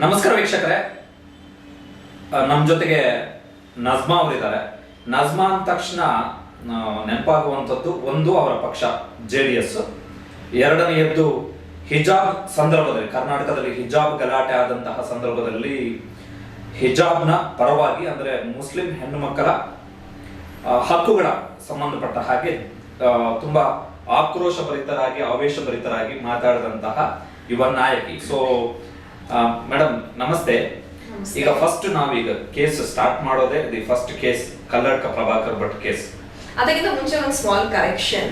ನಮಸ್ಕಾರ ವೀಕ್ಷಕರೇ. ನಮ್ಮ ಜೊತೆಗೆ ನಜ್ಮಾ ಅವರಿದ್ದಾರೆ. ನಜ್ಮಾ ಅಂದ ತಕ್ಷಣ ನೆನಪಾಗುವಂಥದ್ದು ಒಂದು ಅವರ ಪಕ್ಷ, ಜೆ ಡಿ ಎಸ್. ಎರಡನೆಯದ್ದು ಹಿಜಾಬ್ ಸಂದರ್ಭದಲ್ಲಿ, ಕರ್ನಾಟಕದಲ್ಲಿ ಹಿಜಾಬ್ ಗಲಾಟೆ ಆದಂತಹ ಸಂದರ್ಭದಲ್ಲಿ ಹಿಜಾಬ್ನ ಪರವಾಗಿ, ಅಂದ್ರೆ ಮುಸ್ಲಿಂ ಹೆಣ್ಣು ಮಕ್ಕಳ ಹಕ್ಕುಗಳ ಸಂಬಂಧಪಟ್ಟ ಹಾಗೆ ತುಂಬಾ ಆಕ್ರೋಶ ಭರಿತರಾಗಿ ಆವೇಶ ಭರಿತರಾಗಿ ಮಾತಾಡಿದಂತಹ ಯುವ ನಾಯಕಿ. ಸೊ ಮೇಡಮ್ ನಮಸ್ತೆ. ನಮಸ್ತೆ. ಈಗ ಫಸ್ಟ್ ನಾವೀಗ ಕೇಸ್ ಸ್ಟಾರ್ಟ್ ಮಾಡೋದೇ the first case Kalladka Prabhakar Bhat case ಅದಕ್ಕಿಂತ ಮುಂಚೆ ಒಂದು ಸ್ಮಾಲ್ ಕರೆಕ್ಷನ್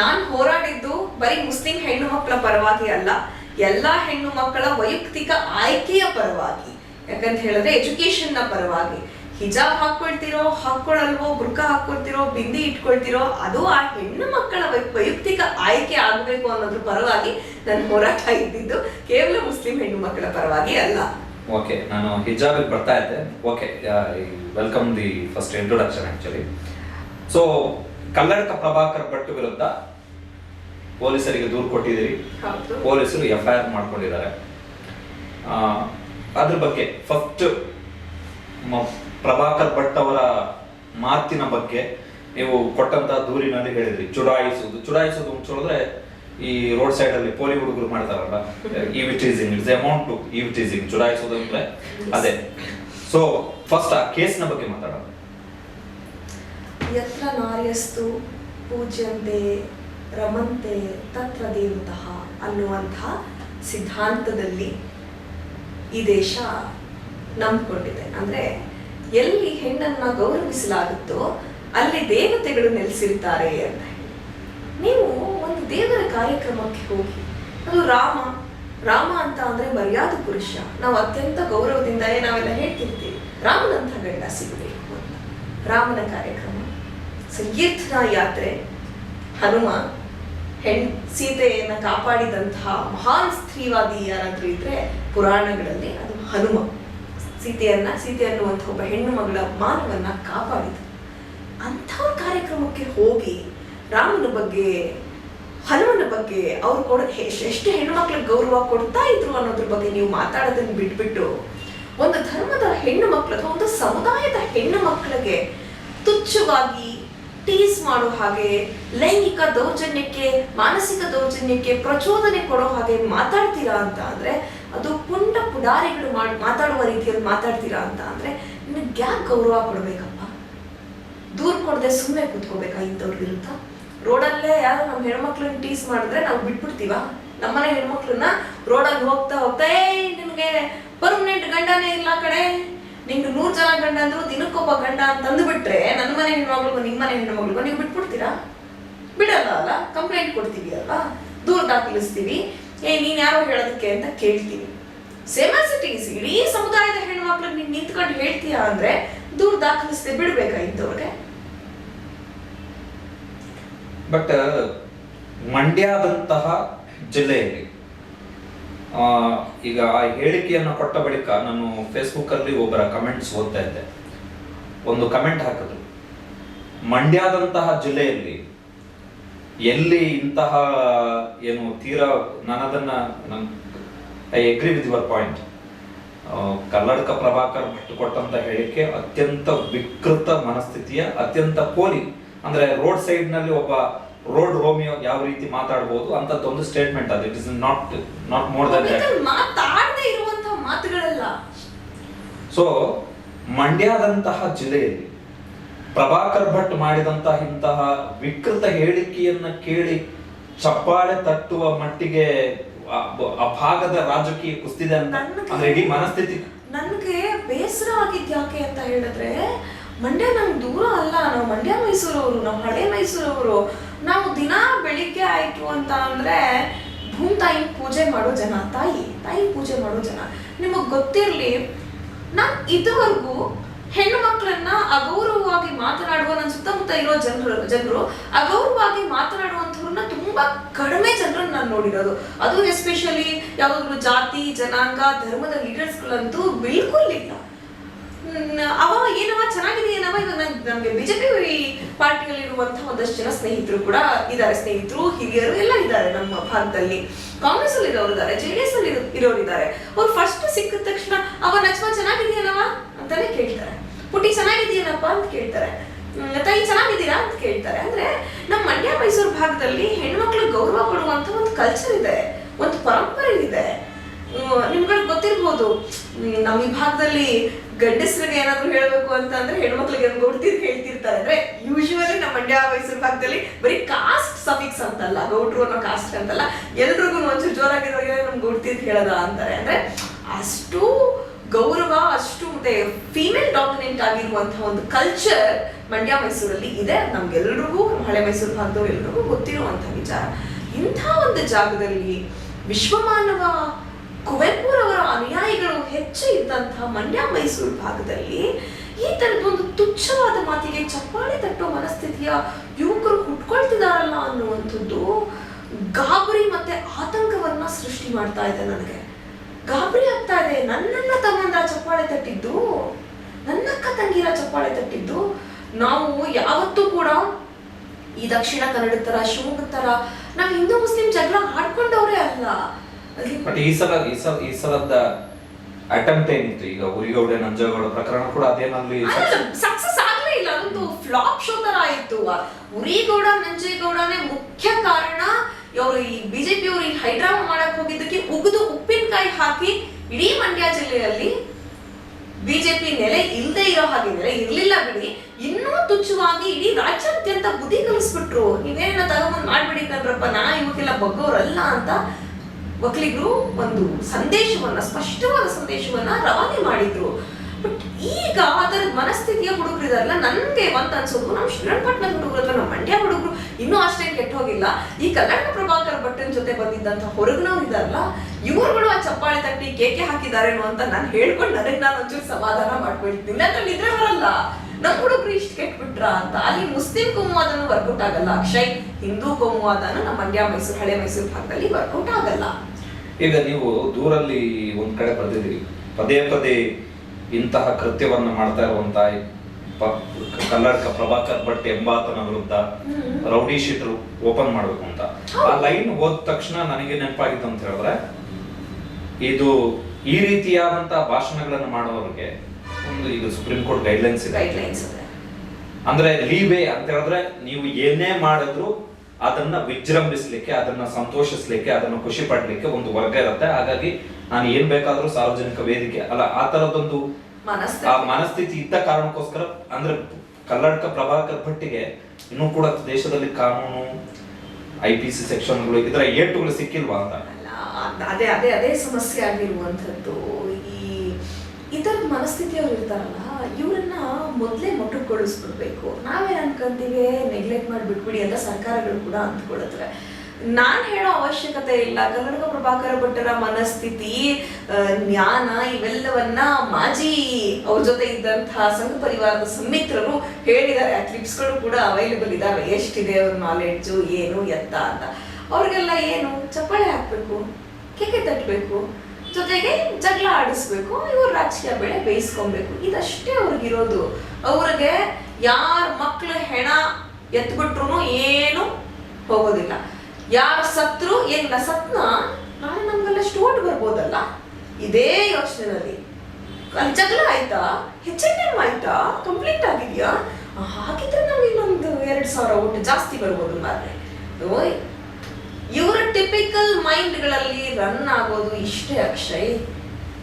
ನಾನ್ ಹೋರಾಡಿದ್ದು ಬರೀ ಮುಸ್ಲಿಂ ಹೆಣ್ಣು ಮಕ್ಕಳ ಪರವಾಗಿ ಅಲ್ಲ ಎಲ್ಲಾ ಹೆಣ್ಣು ಮಕ್ಕಳ ವೈಯಕ್ತಿಕ ಆಯ್ಕೆಯ ಪರವಾಗಿ. ಯಾಕಂತ ಹೇಳಿದ್ರೆ ಎಜುಕೇಶನ್ನ ಪರವಾಗಿ. ಹಿಜಾಬ್ ಹಾಕೊಳ್ತಿರೋ ಹಾಕೊಳಲ್ವೋ ಬುರ್ಕ ಹಾಕೊಳ್ತಿರೋ ಬಿಂದಿ ಇಟ್ಕೊಳ್ತಿರೋ ಅದು ಆ ಹೆಣ್ಣು ಮಕ್ಕಳ ವೈಯಕ್ತಿಕ ಆಯ್ಕೆ ಆಗಬೇಕು ಅನ್ನೋದ್ರ ಪರವಾಗಿ ನನ್ನ ಹೋರಾಟ ಇದ್ದಿದ್ದು ಕೇವಲ ಮುಸ್ಲಿಂ ಹೆಣ್ಣು ಮಕ್ಕಳ ಪರವಾಗಿ ಅಲ್ಲ. ಓಕೆ ನಾನು ಹಿಜಾಬಿಗೆ ಬರ್ತಾ ಇದ್ದೆ. Okay welcome the first introduction actually so Kalladka Prabhakar Bhat ವಿರುದ್ಧ ಪೊಲೀಸರಿಗೆ ದೂರು ಕೊಟ್ಟಿದ್ದೀರಿ. ಪೊಲೀಸರು ಎಫ್ ಐ ಆರ್ ಮಾಡ್ಕೊಂಡಿದ್ದಾರೆ ಅದ್ರ ಬಗ್ಗೆ ಫಸ್ಟ್ ಪ್ರಭಾಕರ್ ಭಟ್ ಅವರ ಮಾತಿನ ಬಗ್ಗೆ ನೀವು ಕೊಟ್ಟಂತ ದೂರಿನಲ್ಲಿ ಹೇಳಿದ್ರಿ. ಚುಡಾಯಿಸುವುದು. ಚುಡಾಯಿಸುವುದು ಅಂತ ಹೇಳಿದ್ರೆ ಈ ರೋಡ್ ಸೈಡ್ ಅಲ್ಲಿ ಪೋಲಿ ಹುಡುಗರು ಮಾಡ್ತಾರಲ್ಲ eve teasing it's amount to eve teasing ಚುಡಾಯಿಸುವುದು ಅಂದ್ರೆ ಅದೇ. ಸೊ ಫಸ್ಟ್ ಆ ಕೇಸ್ನ ಬಗ್ಗೆ ಮಾತಾಡೋಣ. ಯತ್ರ ನಾರ್ಯಸ್ತು ಪೂಜ್ಯಂತೆ ರಮಂತೆ ತತ್ರ ದೇವತಃ ಅನ್ನುವಂತಹ ಸಿದ್ಧಾಂತದಲ್ಲಿ ಈ ದೇಶ ನಂಬಿಕೊಂಡಿದೆ. ಅಂದ್ರೆ ಎಲ್ಲಿ ಹೆಣ್ಣನ್ನ ಗೌರವಿಸಲಾಗುತ್ತೋ ಅಲ್ಲಿ ದೇವತೆಗಳು ನೆಲೆಸಿರ್ತಾರೆ ಅಂತ ನೀವು ಒಂದು ದೇವರ ಕಾರ್ಯಕ್ರಮಕ್ಕೆ ಹೋಗಿ, ಅದು ರಾಮ ರಾಮ ಅಂತ ಅಂದ್ರೆ ಮರ್ಯಾದ ಪುರುಷ, ನಾವು ಅತ್ಯಂತ ಗೌರವದಿಂದಲೇ ನಾವೆಲ್ಲ ಹೇಳ್ತಿರ್ತೀವಿ ರಾಮನಂತ ಗಂಡ ಸಿಗಬೇಕು ರಾಮನ ಕಾರ್ಯಕ್ರಮ, ಸಂಕೀರ್ತನ ಯಾತ್ರೆ, ಹನುಮ, ಹೆಣ್, ಸೀತೆಯನ್ನ ಕಾಪಾಡಿದಂತಹ ಮಹಾನ್ ಸ್ತ್ರೀವಾದಿ ಯಾರಾದ್ರೂ ಇದ್ರೆ ಪುರಾಣಗಳಲ್ಲಿ ಅದು ಹನುಮ. ಸೀತೆಯನ್ನ ಸೀತೆ ಅನ್ನುವಂಥ ಒಬ್ಬ ಹೆಣ್ಣು ಮಗಳ ಮಾನವನ್ನ ಕಾಪಾಡಿದ ಅಂಥ ಕಾರ್ಯಕ್ರಮಕ್ಕೆ ಹೋಗಿ ರಾಮನ ಬಗ್ಗೆ, ಹನುಮನ ಬಗ್ಗೆ ಅವ್ರು ಕೊಡ, ಎಷ್ಟ್- ಎಷ್ಟು ಹೆಣ್ಣು ಮಕ್ಳಿಗೆ ಗೌರವ ಕೊಡ್ತಾ ಇದ್ರು ಅನ್ನೋದ್ರ ಬಗ್ಗೆ ನೀವು ಮಾತಾಡೋದನ್ನ ಬಿಟ್ಬಿಟ್ಟು ಒಂದು ಧರ್ಮದ ಹೆಣ್ಣು ಮಕ್ಕಳು ಒಂದು ಸಮುದಾಯದ ಹೆಣ್ಣು ಮಕ್ಕಳಿಗೆ ತುಚ್ಛವಾಗಿ ಟೀಸ್ ಮಾಡೋ ಹಾಗೆ, ಲೈಂಗಿಕ ದೌರ್ಜನ್ಯಕ್ಕೆ, ಮಾನಸಿಕ ದೌರ್ಜನ್ಯಕ್ಕೆ ಪ್ರಚೋದನೆ ಕೊಡೋ ಹಾಗೆ ಮಾತಾಡ್ತೀರಾ ಅಂತ ಅಂದ್ರೆ ಅದು ಪುಂಡ ಪುಡಾರಿಗಳು ಮಾಡಿ, ಮಾತಾಡುವ ರೀತಿಯಲ್ಲಿ ಮಾತಾಡ್ತೀರಾ ಅಂತ ಅಂದರೆ ನಿಮಗೆ ಯಾಕೆ ಗೌರವ ಕೊಡಬೇಕಪ್ಪ? ದೂರ ಕೊಡದೆ ಸುಮ್ಮನೆ ಕೂತ್ಕೋಬೇಕಾ ಇಂಥವ್ರ ವಿರುದ್ಧ? ರೋಡಲ್ಲೇ ಯಾರು ನಮ್ಮ ಹೆಣ್ಮಕ್ಳನ್ನ ಟೀಸ್ ಮಾಡಿದ್ರೆ ನಾವು ಬಿಟ್ಬಿಡ್ತೀವ? ನಮ್ಮನೆ ಹೆಣ್ಮಕ್ಳನ್ನ ರೋಡಲ್ಲಿ ಹೋಗ್ತಾ ಹೋಗ್ತಾ ಏ ನಿನಗೆ ಪರ್ಮನೆಂಟ್ ಗಂಡನೇ ಇಲ್ಲ ಕಡೆ ನಿಂಗೆ ನೂರು ಜನ ಗಂಡ ಅಂದ್ರು ದಿನಕ್ಕೊಬ್ಬ ಗಂಡ ಅಂತ ಅಂದ್ಬಿಟ್ರೆ ನನ್ನ ಮನೆ ಹೆಣ್ಮಗಳಿಗೂ ನಿಮ್ಮ ಮನೆ ಹೆಣ್ಮಗಳಿಗೂ ನೀವು ಬಿಟ್ಬಿಡ್ತೀರಾ? ಬಿಡಲ್ಲ ಅಲ್ಲ? ಕಂಪ್ಲೇಂಟ್ ಕೊಡ್ತೀವಿ ಅಲ್ವಾ? ದೂರ ದಾಖಲಿಸ್ತೀವಿ. ಏ ನೀನ್ ಯಾರೋ ಹೇಳೋದಕ್ಕೆ ಅಂತ ಕೇಳ್ತೀನಿ. ಇಟ್ ಈಸ್ ಇಡೀ ಸಮುದಾಯದ ಹೆಣ್ಮಕ್ಳಿಗೆ ನೀನ್ ನಿಂತ್ಕೊಂಡು ಹೇಳ್ತೀಯಾ ಅಂದ್ರೆ ದೂರ್ ದಾಖಲಿಸದೆ ಬಿಡ್ಬೇಕಾ ಇಂಥವ್ರಿಗೆ? ಬಟ್ ಮಂಡ್ಯದಂತಹ ಜಿಲ್ಲೆಯಲ್ಲಿ ಆ, ಈಗ ಆ ಹೇಳಿಕೆಯನ್ನು ಕೊಟ್ಟ ಬಳಿಕ ನಾನು ಫೇಸ್ಬುಕ್ ಅಲ್ಲಿ ಒಬ್ಬರ ಕಮೆಂಟ್ಸ್ ಓದ್ತಾ ಇದ್ದೆ. ಒಂದು ಕಮೆಂಟ್ ಹಾಕಿದ್ರು. ಮಂಡ್ಯದಂತಹ ಜಿಲ್ಲೆಯಲ್ಲಿ ಎಲ್ಲಿ ಇಂತಹ ಏನು ತೀರಾ ನಾನದನ್ನ I agree with your point Kalladka Prabhakar Bhat ಕೊಟ್ಟಂತ ಹೇಳಿಕೆ ಅತ್ಯಂತ ವಿಕೃತ ಮನಸ್ಥಿತಿಯ ಅತ್ಯಂತ ಪೋಲಿ ಅಂದ್ರೆ ರೋಡ್ ಸೈಡ್ನಲ್ಲಿ ಒಬ್ಬ ರೋಡ್ ರೋಮಿಯೋ ಯಾವ ರೀತಿ ಮಾತಾಡಬಹುದು ಒಂದು ಸ್ಟೇಟ್ಮೆಂಟ್ ಅದು. It is not not more than ಮಾತುಗಳಲ್ಲ. So ಮಂಡ್ಯದಂತಹ ಜಿಲ್ಲೆಯಲ್ಲಿ ಪ್ರಭಾಕರ್ ಭಟ್ ಮಾಡಿದಂತಹ ಇಂತಹ ವಿಕೃತ ಹೇಳಿಕೆಯನ್ನ ಕೇಳಿ ಚಪ್ಪಾಳೆ ತಟ್ಟುವ ಮಟ್ಟಿಗೆ ಆ- ಭಾಗದ ರಾಜಕೀಯ ಕುಸ್ತಿದೆ ಅಂತ ಅಂದ್ರೆ ಇಡೀ ಮನಸ್ಥಿತಿ? ನನ್ಗೆ ಬೇಸರ ಆಗಿದ್ ಯಾಕೆ ಅಂತ ಹೇಳಿದ್ರೆ ಮಂಡ್ಯ ನಂಗೆ ದೂರ ಅಲ್ಲ. ನಾವು ಮಂಡ್ಯ ಮೈಸೂರವರು ನಾವು ಹಳೆ ಮೈಸೂರವರು. ನಾವು ದಿನ ಬೆಳಿಗ್ಗೆ ಆಯ್ತು ಅಂತ ಅಂದ್ರೆ ಭೂಮಿ ತಾಯಿ ಪೂಜೆ ಮಾಡೋ ಜನ ತಾಯಿ ತಾಯಿ ಪೂಜೆ ಮಾಡೋ ಜನ. ನಿಮಗ್ ಗೊತ್ತಿರ್ಲಿ ನಾನು ಇದುವರೆಗೂ ಹೆಣ್ಣು ಮಕ್ಕಳನ್ನ ಅಗೌರವವಾಗಿ ಮಾತನಾಡುವ ನನ್ನ ಸುತ್ತಮುತ್ತ ಇರೋ ಜನರು ಜನರು, ಅಗೌರವವಾಗಿ ಮಾತನಾಡುವಂಥವ್ರನ್ನ ತುಂಬಾ ಕಡಿಮೆ ಜನರನ್ನ ನಾನು ನೋಡಿರೋದು. ಅದು ಎಸ್ಪೆಷಲಿ ಯಾವ್ದಾದ್ರು ಜಾತಿ, ಜನಾಂಗ, ಧರ್ಮದ ಲೀಡರ್ಸ್ಗಳಂತೂ ಬಿಲ್ಕುಲ್ ಇಲ್ಲ. ಅವ ಏನವ ಚೆನ್ನಾಗಿದೆ ಏನವ ಇವಾಗ ನಮ್ಗೆ ಬಿಜೆಪಿ ಪಾರ್ಟಿಯಲ್ಲಿ ಇರುವಂತಹ ಒಂದಷ್ಟು ಜನ ಸ್ನೇಹಿತರು ಕೂಡ ಇದ್ದಾರೆ. ಸ್ನೇಹಿತರು, ಹಿರಿಯರು ಎಲ್ಲ ಇದ್ದಾರೆ ನಮ್ಮ ಭಾಗದಲ್ಲಿ. ಕಾಂಗ್ರೆಸ್ ಅಲ್ಲಿ ಇರೋರು ಇದ್ದಾರೆ ಜೆ ಡಿ ಎಸ್ ಅಲ್ಲಿ ಇರೋ- ಇರೋರು ಇದ್ದಾರೆ. ಅವ್ರು ಫಸ್ಟ್ ಸಿಕ್ಕಿದ ತಕ್ಷಣ, ಅವ ನಚ್ಮ ಚೆನ್ನಾಗಿದೆಯಲ್ಲವ? ಅಂತಾನೆ ಕೇಳ್ತಾರೆ. ಪುಟಿ ಚೆನ್ನಾಗಿದೆಯೇನಪ್ಪ ಅಂತ ಕೇಳ್ತಾರೆ. ತಾಯಿ ಚೆನ್ನಾಗಿದ್ದೀರಾ? ಅಂತ ಕೇಳ್ತಾರೆ. ಅಂದ್ರೆ ನಮ್ಮ ಮಂಡ್ಯ, ಮೈಸೂರು ಭಾಗದಲ್ಲಿ ಹೆಣ್ಮಕ್ಳು ಗೌರವ ಕೊಡುವಂತ ಒಂದು ಕಲ್ಚರ್ ಇದೆ, ಒಂದು ಪರಂಪರೆ ಇದೆ. ನಿಮ್ಗಳಿಗೆ ಗೊತ್ತಿರ್ಬೋದು. ನಮ್ಮ ಈ ಭಾಗದಲ್ಲಿ ಗಂಡಸರಿಗೆ ಏನಾದ್ರು ಹೇಳ್ಬೇಕು ಅಂತ ಅಂದ್ರೆ ಹೆಣ್ಮಕ್ಳಿಗೆ ಗೌಡ್ತಿರ್ ಹೇಳ್ತಿರ್ತಾರೆ. ಅಂದ್ರೆ ಯೂಶುವಲಿ ನಮ್ಮ ಮಂಡ್ಯ ಮೈಸೂರು ಭಾಗದಲ್ಲಿ ಬರೀ ಕಾಸ್ಟ್ ಸಫಿಕ್ಸ್ ಅಂತಲ್ಲ, ಗೌಡ್ರು ಅನ್ನೋ ಕಾಸ್ಟ್ ಅಂತಲ್ಲ, ಎಲ್ರಿಗೂ ಒಂಚೂರು ಜೋರಾಗಿರೋರಿಗೆ ನಮ್ಗೆ ಗೌಡ್ತಿರ್ ಹೇಳದ ಅಂತಾರೆ. ಅಂದ್ರೆ ಅಷ್ಟು ಗೌರವ, ಅಷ್ಟು ಮತ್ತೆ ಫೀಮೇಲ್ ಡಾಮಿನೆಂಟ್ ಆಗಿರುವಂತಹ ಒಂದು ಕಲ್ಚರ್ ಮಂಡ್ಯ ಮೈಸೂರಲ್ಲಿ ಇದೆ. ನಮ್ಗೆಲ್ರಿಗೂ ಹಳೆ ಮೈಸೂರು ಭಾಗದವ್ರು ಎಲ್ರಿಗೂ ಗೊತ್ತಿರುವಂತಹ ವಿಚಾರ. ಇಂಥ ಒಂದು ಜಾಗದಲ್ಲಿ ವಿಶ್ವಮಾನವ ಕುವೆಂಪುರವರ ಅನುಯಾಯಿಗಳು ಹೆಚ್ಚು ಇದ್ದಂತಹ ಮಂಡ್ಯ ಮೈಸೂರು ಭಾಗದಲ್ಲಿ ಈ ತರದೊಂದು ತುಚ್ಛವಾದ ಮಾತಿಗೆ ಚಪ್ಪಾಳೆ ತಟ್ಟೋ ಮನಸ್ಥಿತಿಯ ಯುವಕರು ಹುಟ್ಕೊಳ್ತಿದಾರಲ್ಲ ಅನ್ನುವಂಥದ್ದು ಗಾಬರಿ ಮತ್ತೆ ಆತಂಕವನ್ನ ಸೃಷ್ಟಿ ಮಾಡ್ತಾ ಇದೆ ನನಗೆ. ಗಾಬರಿ ಆಗ್ತಾ ಇದೆ. ನನ್ನನ್ನ ತಮ್ಮಂದ್ರ ಚಪ್ಪಾಳೆ ತಟ್ಟಿದ್ದು, ನನ್ನಕ್ಕ ತಂಗಿರ ಚಪ್ಪಾಳೆ ತಟ್ಟಿದ್ದು, ನಾವು ಯಾವತ್ತೂ ಕೂಡ ಈ ದಕ್ಷಿಣ ಕನ್ನಡ ತರ ಶಿವಮೊಗ್ಗ ತರ ನಾವು ಹಿಂದೂ, ಮುಸ್ಲಿಂ ಜಗಳ ಆಡ್ಕೊಂಡವ್ರೆ ಅಲ್ಲಿ. ಬಟ್ ಈ ಸಲ ಈ ಸಲ ಈ ಸಲದ ಅಟೆಂಪ್ಟ್ ಏನಿತ್ತು? ಈಗ ಉರಿಗೌಡ ನಂಜೇಗೌಡ ಪ್ರಕರಣ ಕೂಡ ಅದೇನಲ್ಲಿ ಸಕ್ಸಸ್ ಆಗ್ಲೇ ಇಲ್ಲ. ಅದೊಂದು ಫ್ಲಾಪ್ ಶೋ ತರ ಆಯ್ತು ಉರಿಗೌಡ ನಂಜೇಗೌಡನೇ ಮುಖ್ಯ ಕಾರಣ ಇವರು ಈ ಬಿಜೆಪಿ ಅವರು ಈ ಹೈಡ್ರಾಮಾ ಮಾಡಕ್ ಹೋಗಿದ್ದಕ್ಕೆ ಉಗಿದು ಉಪ್ಪಿನಕಾಯಿ ಹಾಕಿ ಇಡೀ ಮಂಡ್ಯ ಜಿಲ್ಲೆಯಲ್ಲಿ ಬಿಜೆಪಿ ನೆಲೆ ಇಲ್ಲದೆ ಇರೋ ಹಾಗೆ ನೆಲೆ ಇರ್ಲಿಲ್ಲ ಬಿಡಿ. ಇನ್ನೂ ತುಚ್ಛವಾಗಿ ಇಡೀ ರಾಜ್ಯಾದ್ಯಂತ ಬುದ್ಧಿ ಕಲಿಸ್ಬಿಟ್ರು. ನೀವೇನ ತಗೊಂಡ್ ಮಾಡ್ಬಿಡಿ ಕಣ್ರಪ್ಪ ನಾ ಇವಕ್ಕೆಲ್ಲ ಬಗ್ಗೋರಲ್ಲ ಅಂತ ಒಕ್ಕಲಿಗರು ಒಂದು ಸಂದೇಶವನ್ನ, ಸ್ಪಷ್ಟವಾದ ಸಂದೇಶವನ್ನ ರವಾನೆ ಮಾಡಿದ್ರು. ಬಟ್ ಈಗ ಅದರ ಮನಸ್ಥಿತಿಯ ಹುಡುಗರು ಇದಾರಲ್ಲ, ನನ್ಗೆ ಅಂತ ಅನ್ಸೋದು ನಮ್ಮ ಶ್ರೀರಂಗಪಟ್ಟಣ ಹುಡುಗರು ಅಥವಾ ನಮ್ಮ ಮಂಡ್ಯ ಹುಡುಗರು ಇನ್ನೂ ಅಷ್ಟೇ ಕೆಟ್ಟ ಹೋಗಿಲ್ಲ. ಈ ಕಲ್ಯಾಣ ಪ್ರಭಾಕರ್ ಭಟ್ಟನ ಜೊತೆ ಬಂದಿದ್ದಂತ ಹೊರಗಿನವ್ರು ಇದಾರಲ್ಲ, ಇವರುಗಳು ಆ ಚಪ್ಪಾಳೆ ತಟ್ಟಿ ಕೇಕೆ ಹಾಕಿದಾರೇನೋ ಅಂತ ನಾನು ಹೇಳ್ಕೊಂಡು ನನಗೆ ನಾನು ಒಂಚೂರು ಸಮಾಧಾನ ಮಾಡ್ಕೊಳ್ತೀನಿ. ಅದ್ರಲ್ಲಿ ನಿದ್ರೆ ಬರಲ್ಲ. ನಮ್ಮ ಹುಡುಗರು ಇಷ್ಟು ಕೆಟ್ಬಿಟ್ರ ಅಂತ. ಅಲ್ಲಿ ಮುಸ್ಲಿಂ ಕೋಮುವಾದನು ವರ್ಕೌಟ್ ಆಗಲ್ಲ. ಅಕ್ಷಯ್ ಹಿಂದೂ ಕೋಮುವಾದನು ನಮ್ಮ ಮಂಡ್ಯ ಮೈಸೂರು ಹಳೆ ಮೈಸೂರು ಭಾಗದಲ್ಲಿ ವರ್ಕೌಟ್ ಆಗಲ್ಲ. ಈಗ ನೀವು ದೂರಲ್ಲಿ ಒಂದ್ ಕಡೆ ಬರೆದಿದ್ದೀರಿ. ಪದೇ ಪದೇ ಇಂತಹ ಕೃತ್ಯವನ್ನು ಮಾಡ್ತಾ ಇರುವಂತ ಕನ್ನಡಕ ಪ್ರಭಾಕರ್ ಭಟ್ ಎಂಬಾತನ ವಿರುದ್ಧ. ರೌಡಿ ಶೀಟರ್ ಓಪನ್ ಮಾಡಬೇಕು ಅಂತ. ಆ ಲೈನ್ ಹೋದ ತಕ್ಷಣ ನನಗೆ ನೆನಪಾಗಿತ್ತು ಅಂತ ಹೇಳಿದ್ರೆ ಇದು ಈ ರೀತಿಯಾದಂತಹ ಭಾಷಣಗಳನ್ನು ಮಾಡೋರಿಗೆ ಒಂದು ಈಗ ಸುಪ್ರೀಂ ಕೋರ್ಟ್ ಗೈಡ್ಲೈನ್ಸ್ ಇದೆ. ಗೈಡ್ಲೈನ್ಸ್ ಇದೆ. ಅಂದ್ರೆ ಲೀವೇ ಅಂತ ಹೇಳಿದ್ರೆ ನೀವು ಏನೇ ಮಾಡಿದ್ರು ಅದನ್ನ ವಿಜೃಂಭಿಸ್ಲಿಕ್ಕೆ ಅದನ್ನ ಸಂತೋಷಿಸ್ಲಿಕ್ಕೆ ಅದನ್ನ ಖುಷಿ ಪಡ್ಲಿಕ್ಕೆ ಒಂದು ವರ್ಗ ಇರುತ್ತೆ. ಹಾಗಾಗಿ ನಾನು ಏನ್ ಬೇಕಾದ್ರೂ ಸಾರ್ವಜನಿಕ ವೇದಿಕೆ ಅಲ್ಲ ಆ ತರದೊಂದು ಆ ಮನಸ್ಥಿತಿ ಇದ್ದ ಕಾರಣಕ್ಕೋಸ್ಕರ ಅಂದ್ರೆ ಕರ್ನಾಟಕ ಪ್ರಭಾಕರ್ ಭಟ್ಟಿಗೆ ಇನ್ನೂ ಕೂಡ ದೇಶದಲ್ಲಿ ಕಾನೂನು ಐ ಪಿ ಸಿ ಸೆಕ್ಷನ್ಗಳು ಇದರ ಏಟುಗಳು ಸಿಕ್ಕಿಲ್ವಾ ಅಂತ? ಅದೇ ಅದೇ ಅದೇ ಸಮಸ್ಯೆ ಆಗಿರುವಂತದ್ದು ಮನಸ್ಥಿತಿಯವ್ರು ಇರ್ತಾರಲ್ಲ ಇವರನ್ನ ಮೊದಲೇ ಮೊಟಕುಗೊಳಿಸ್ಬಿಡ್ಬೇಕು ನಾವೇ ಅನ್ಕೊಂತೀವಿ? ನೆಗ್ಲೆಕ್ಟ್ ಮಾಡಿಬಿಟ್ಬಿಡಿ ಅಂತ ಸರ್ಕಾರಗಳು ಕೂಡ ಅಂದ್ಕೊಳತ್ವೆ. ನಾನು ಹೇಳೋ ಅವಶ್ಯಕತೆ ಇಲ್ಲ. ಕನ್ನಡ ಪ್ರಭಾಕರ ಭಟ್ಟರ ಮನಸ್ಥಿತಿ ಜ್ಞಾನ ಇವೆಲ್ಲವನ್ನ ಮಾಜಿ ಅವ್ರ ಜೊತೆ ಇದ್ದಂತಹ ಸಂಘ ಪರಿವಾರದ ಸಂಮಿತ್ರರು ಹೇಳಿದ್ದಾರೆ. ಆ ಕ್ಲಿಪ್ಸ್ಗಳು ಕೂಡ ಅವೈಲೇಬಲ್ ಇದಾವೆ. ಎಷ್ಟಿದೆ ಅವ್ರ ನಾಲೆಡ್ಜು ಏನು, ಎತ್ತ ಅಂತ. ಅವ್ರಿಗೆಲ್ಲ ಏನು? ಚಪ್ಪಾಳೆ ಹಾಕ್ಬೇಕು ಕೇಕೆ ತಟ್ಟಬೇಕು ಜೊತೆಗೆ ಜಗಳ ಆಡಿಸ್ಬೇಕು, ಇವ್ರ ರಾಜಕೀಯ ಬೆಳೆ ಬೇಯಿಸ್ಕೊಬೇಕು. ಇದಷ್ಟೇ ಅವ್ರಿಗಿರೋದು. ಅವ್ರಿಗೆ ಯಾರ ಮಕ್ಳು ಹೆಣ ಎತ್ಬಿಟ್ರು ಏನು ಹೋಗೋದಿಲ್ಲ. ಯಾರ ಸತ್ರು ಏನಿಲ್ಲ ಸತ್ನ ನಾಳೆ ನಮ್ಗೆಲ್ಲ ಸ್ಟೋಟ್ ಬರ್ಬೋದಲ್ಲ? ಇದೇ ಯೋಚನೆನಲ್ಲಿ. ಅಲ್ಲಿ ಜಗಳ ಆಯ್ತಾ? ಹೆಚ್ಚಿನ ಎಂ ಆಯ್ತಾ? ಕಂಪ್ಲೀಟ್ ಆಗಿದ್ಯಾ? ಹಾಗಿದ್ರೆ ನಾವು ಇನ್ನೊಂದು ಎರಡು ಸಾವಿರ ಓಟ್ ಜಾಸ್ತಿ ಬರ್ಬೋದು ಮಾರ್ರೆ. ಇವರ ಟಿಪಿಕಲ್ ಮೈಂಡ್ಗಳಲ್ಲಿ ರನ್ ಆಗೋದು ಇಷ್ಟೇ ಅಕ್ಷಯ್.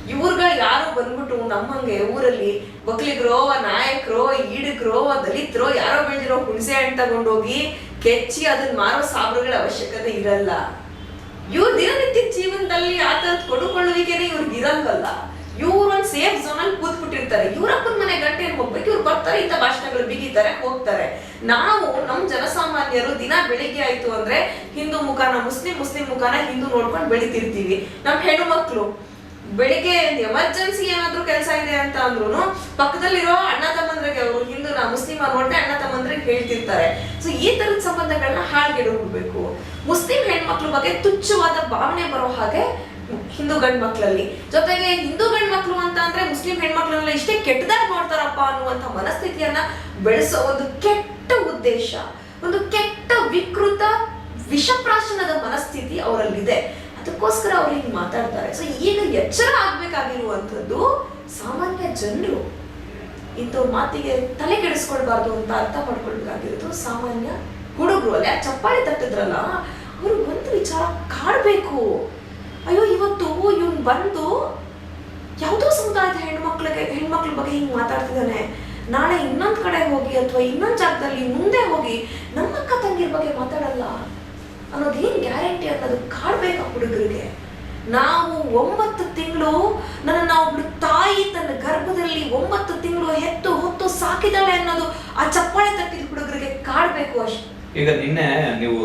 ಇವ್ರಗ ಯಾರು ಬಂದ್ಬಿಟ್ಟು ನಮ್ಮಂಗೆ ಊರಲ್ಲಿ ಬಕ್ಲಿಗ್ರೋ, ನಾಯಕರೋ, ಈಡಕ್ರೋ, ದಲಿತರೋ, ಯಾರೋ ಬೆಳೆದಿರೋ ಹುಣಸೆ ಹಣ್ಣು ತಗೊಂಡೋಗಿ ಕೆಚ್ಚಿ ಅದನ್ನ ಮಾರೋ ಸಾಬ್ರಗಳ ಅವಶ್ಯಕತೆ ಇರಲ್ಲ. ಇವ್ರ ದಿನನಿತ್ಯ ಜೀವನದಲ್ಲಿ ಆ ತರದ್ ಕೊಡುಕೊಳ್ಳುವಿಕೆನೆ ಇವ್ರಿಗೆ ಇರಂಗಲ್ಲ. ಇವ್ರು ಸೇಫ್ ಝೋನ್ ಅಲ್ಲಿ ಕೂತ್ಬಿಟ್ಟಿರ್ತಾರೆ. ಇವ್ರಪ್ಪನ ಮನೆ ಗಂಟೆ ಹೋಗ್ಬೇಕು? ಇವ್ರು ಬರ್ತಾರೆ, ಇಂಥ ಭಾಷಣಗಳು ಬಿಗಿತಾರೆ, ಹೋಗ್ತಾರೆ. ನಾವು ನಮ್ ಜನಸಾಮಾನ್ಯರು ದಿನ ಬೆಳಿಗ್ಗೆ ಆಯ್ತು ಅಂದ್ರೆ ಹಿಂದೂ ಮುಖಾನ, ಮುಸ್ಲಿಂ ಮುಸ್ಲಿಂ ಮುಖಾನ ಹಿಂದೂ ನೋಡ್ಕೊಂಡು ಬೆಳಿತಿರ್ತೀವಿ. ನಮ್ ಹೆಣ್ಣು ಮಕ್ಳು ಬೆಳಿಗ್ಗೆ ಎಮರ್ಜೆನ್ಸಿ ಏನಾದ್ರೂ ಕೆಲಸ ಇದೆ ಅಂತ ಅಂದ್ರೂ ಪಕ್ಕದಲ್ಲಿರೋ ಅಣ್ಣ ತಮ್ಮಂದ್ರಿಗೆ ಅವರು, ಹಿಂದೂನ ಮುಸ್ಲಿಂ ನೋಡ್ದೆ ಅಣ್ಣ ತಮ್ಮಂದ್ರಿಗೆ ಹೇಳ್ತಿರ್ತಾರೆ. ಸೊ ಈ ತರದ ಸಂಬಂಧಗಳನ್ನ ಹಾಳ್ಗೆಡೋಗ್ಬೇಕು ಮುಸ್ಲಿಂ ಹೆಣ್ಮಕ್ಳ ಬಗ್ಗೆ ತುಚ್ಛವಾದ ಭಾವನೆ ಬರೋ ಹಾಗೆ ಹಿಂದೂ ಗಂಡ್ ಮಕ್ಳಲ್ಲಿ ಜೊತೆಗೆ ಹಿಂದೂ ಗಂಡ್ ಮಕ್ಳು ಅಂತ ಅಂದ್ರೆ ಮುಸ್ಲಿಂ ಹೆಣ್ಮಕ್ಳನ್ನೆಲ್ಲ ಇಷ್ಟೇ ಕೆಟ್ಟದಾಗಿ ಮಾಡ್ತಾರಪ್ಪ ಅನ್ನುವಂಥ ಮನಸ್ಥಿತಿಯನ್ನ ಬೆಳೆಸೋ ಒಂದು ಕೆಟ್ಟ ಉದ್ದೇಶ, ಒಂದು ಕೆಟ್ಟ ವಿಕೃತ ವಿಷಪ್ರಾಶನದ ಮನಸ್ಥಿತಿ ಅವರಲ್ಲಿದೆ. ಅದಕ್ಕೋಸ್ಕರ ಅವ್ರು ಹಿಂಗ್ ಮಾತಾಡ್ತಾರೆ. ಸೊ ಈಗ ಎಚ್ಚರ ಆಗ್ಬೇಕಾಗಿರುವಂಥದ್ದು ಸಾಮಾನ್ಯ ಜನರು ಇಂಥವ್ರ ಮಾತಿಗೆ ತಲೆ ಕೆಡಿಸ್ಕೊಳ್ಬಾರ್ದು ಅಂತ ಅರ್ಥ ಮಾಡ್ಕೊಳ್ಬೇಕಾಗಿರೋದು ಸಾಮಾನ್ಯ ಹುಡುಗರು. ಅಲ್ಲ ಚಪ್ಪಾಳಿ ತಟ್ಟಿದ್ರಲ್ಲ, ಅವರು ಒಂದು ವಿಚಾರ ಕಾಡ್ಬೇಕು ಇವನ್ ಬಂದು ಯಾವುದೋ ಸಮುದಾಯದ ಹೆಣ್ಮಕ್ಳಿಗೆ ಹೆಣ್ಮಕ್ಳ ಬಗ್ಗೆ ಹಿಂಗೆ ಮಾತಾಡ್ತಿದ್ದಾನೆ. ನಾಳೆ ಇನ್ನೊಂದು ಕಡೆ ಹೋಗಿ ಅಥವಾ ಇನ್ನೊಂದು ಜಾಗದಲ್ಲಿ ಮುಂದೆ ಹೋಗಿ ನಮ್ಮ ಅಕ್ಕ ತಂಗಿರ ಬಗ್ಗೆ ಮಾತಾಡಲ್ಲ ಅನ್ನೋದು ಏನು ಗ್ಯಾರಂಟಿ ಅನ್ನೋದು ಕಾಡ್ಬೇಕು ಹುಡುಗರಿಗೆ. ನಾವು ಒಂಬತ್ತು ತಿಂಗಳು ನನ್ನ ಒಬ್ಳು ತಾಯಿ ತನ್ನ ಗರ್ಭದಲ್ಲಿ ಒಂಬತ್ತು ತಿಂಗಳು ಹೆತ್ತು ಹೊತ್ತು ಸಾಕಿದಾಳೆ ಅನ್ನೋದು ಆ ಚಪ್ಪಾಳೆ ತಟ್ಟಿದ ಹುಡುಗರಿಗೆ ಕಾಡ್ಬೇಕು ಅಷ್ಟು. ಈಗ ನಿನ್ನೆ ನೀವು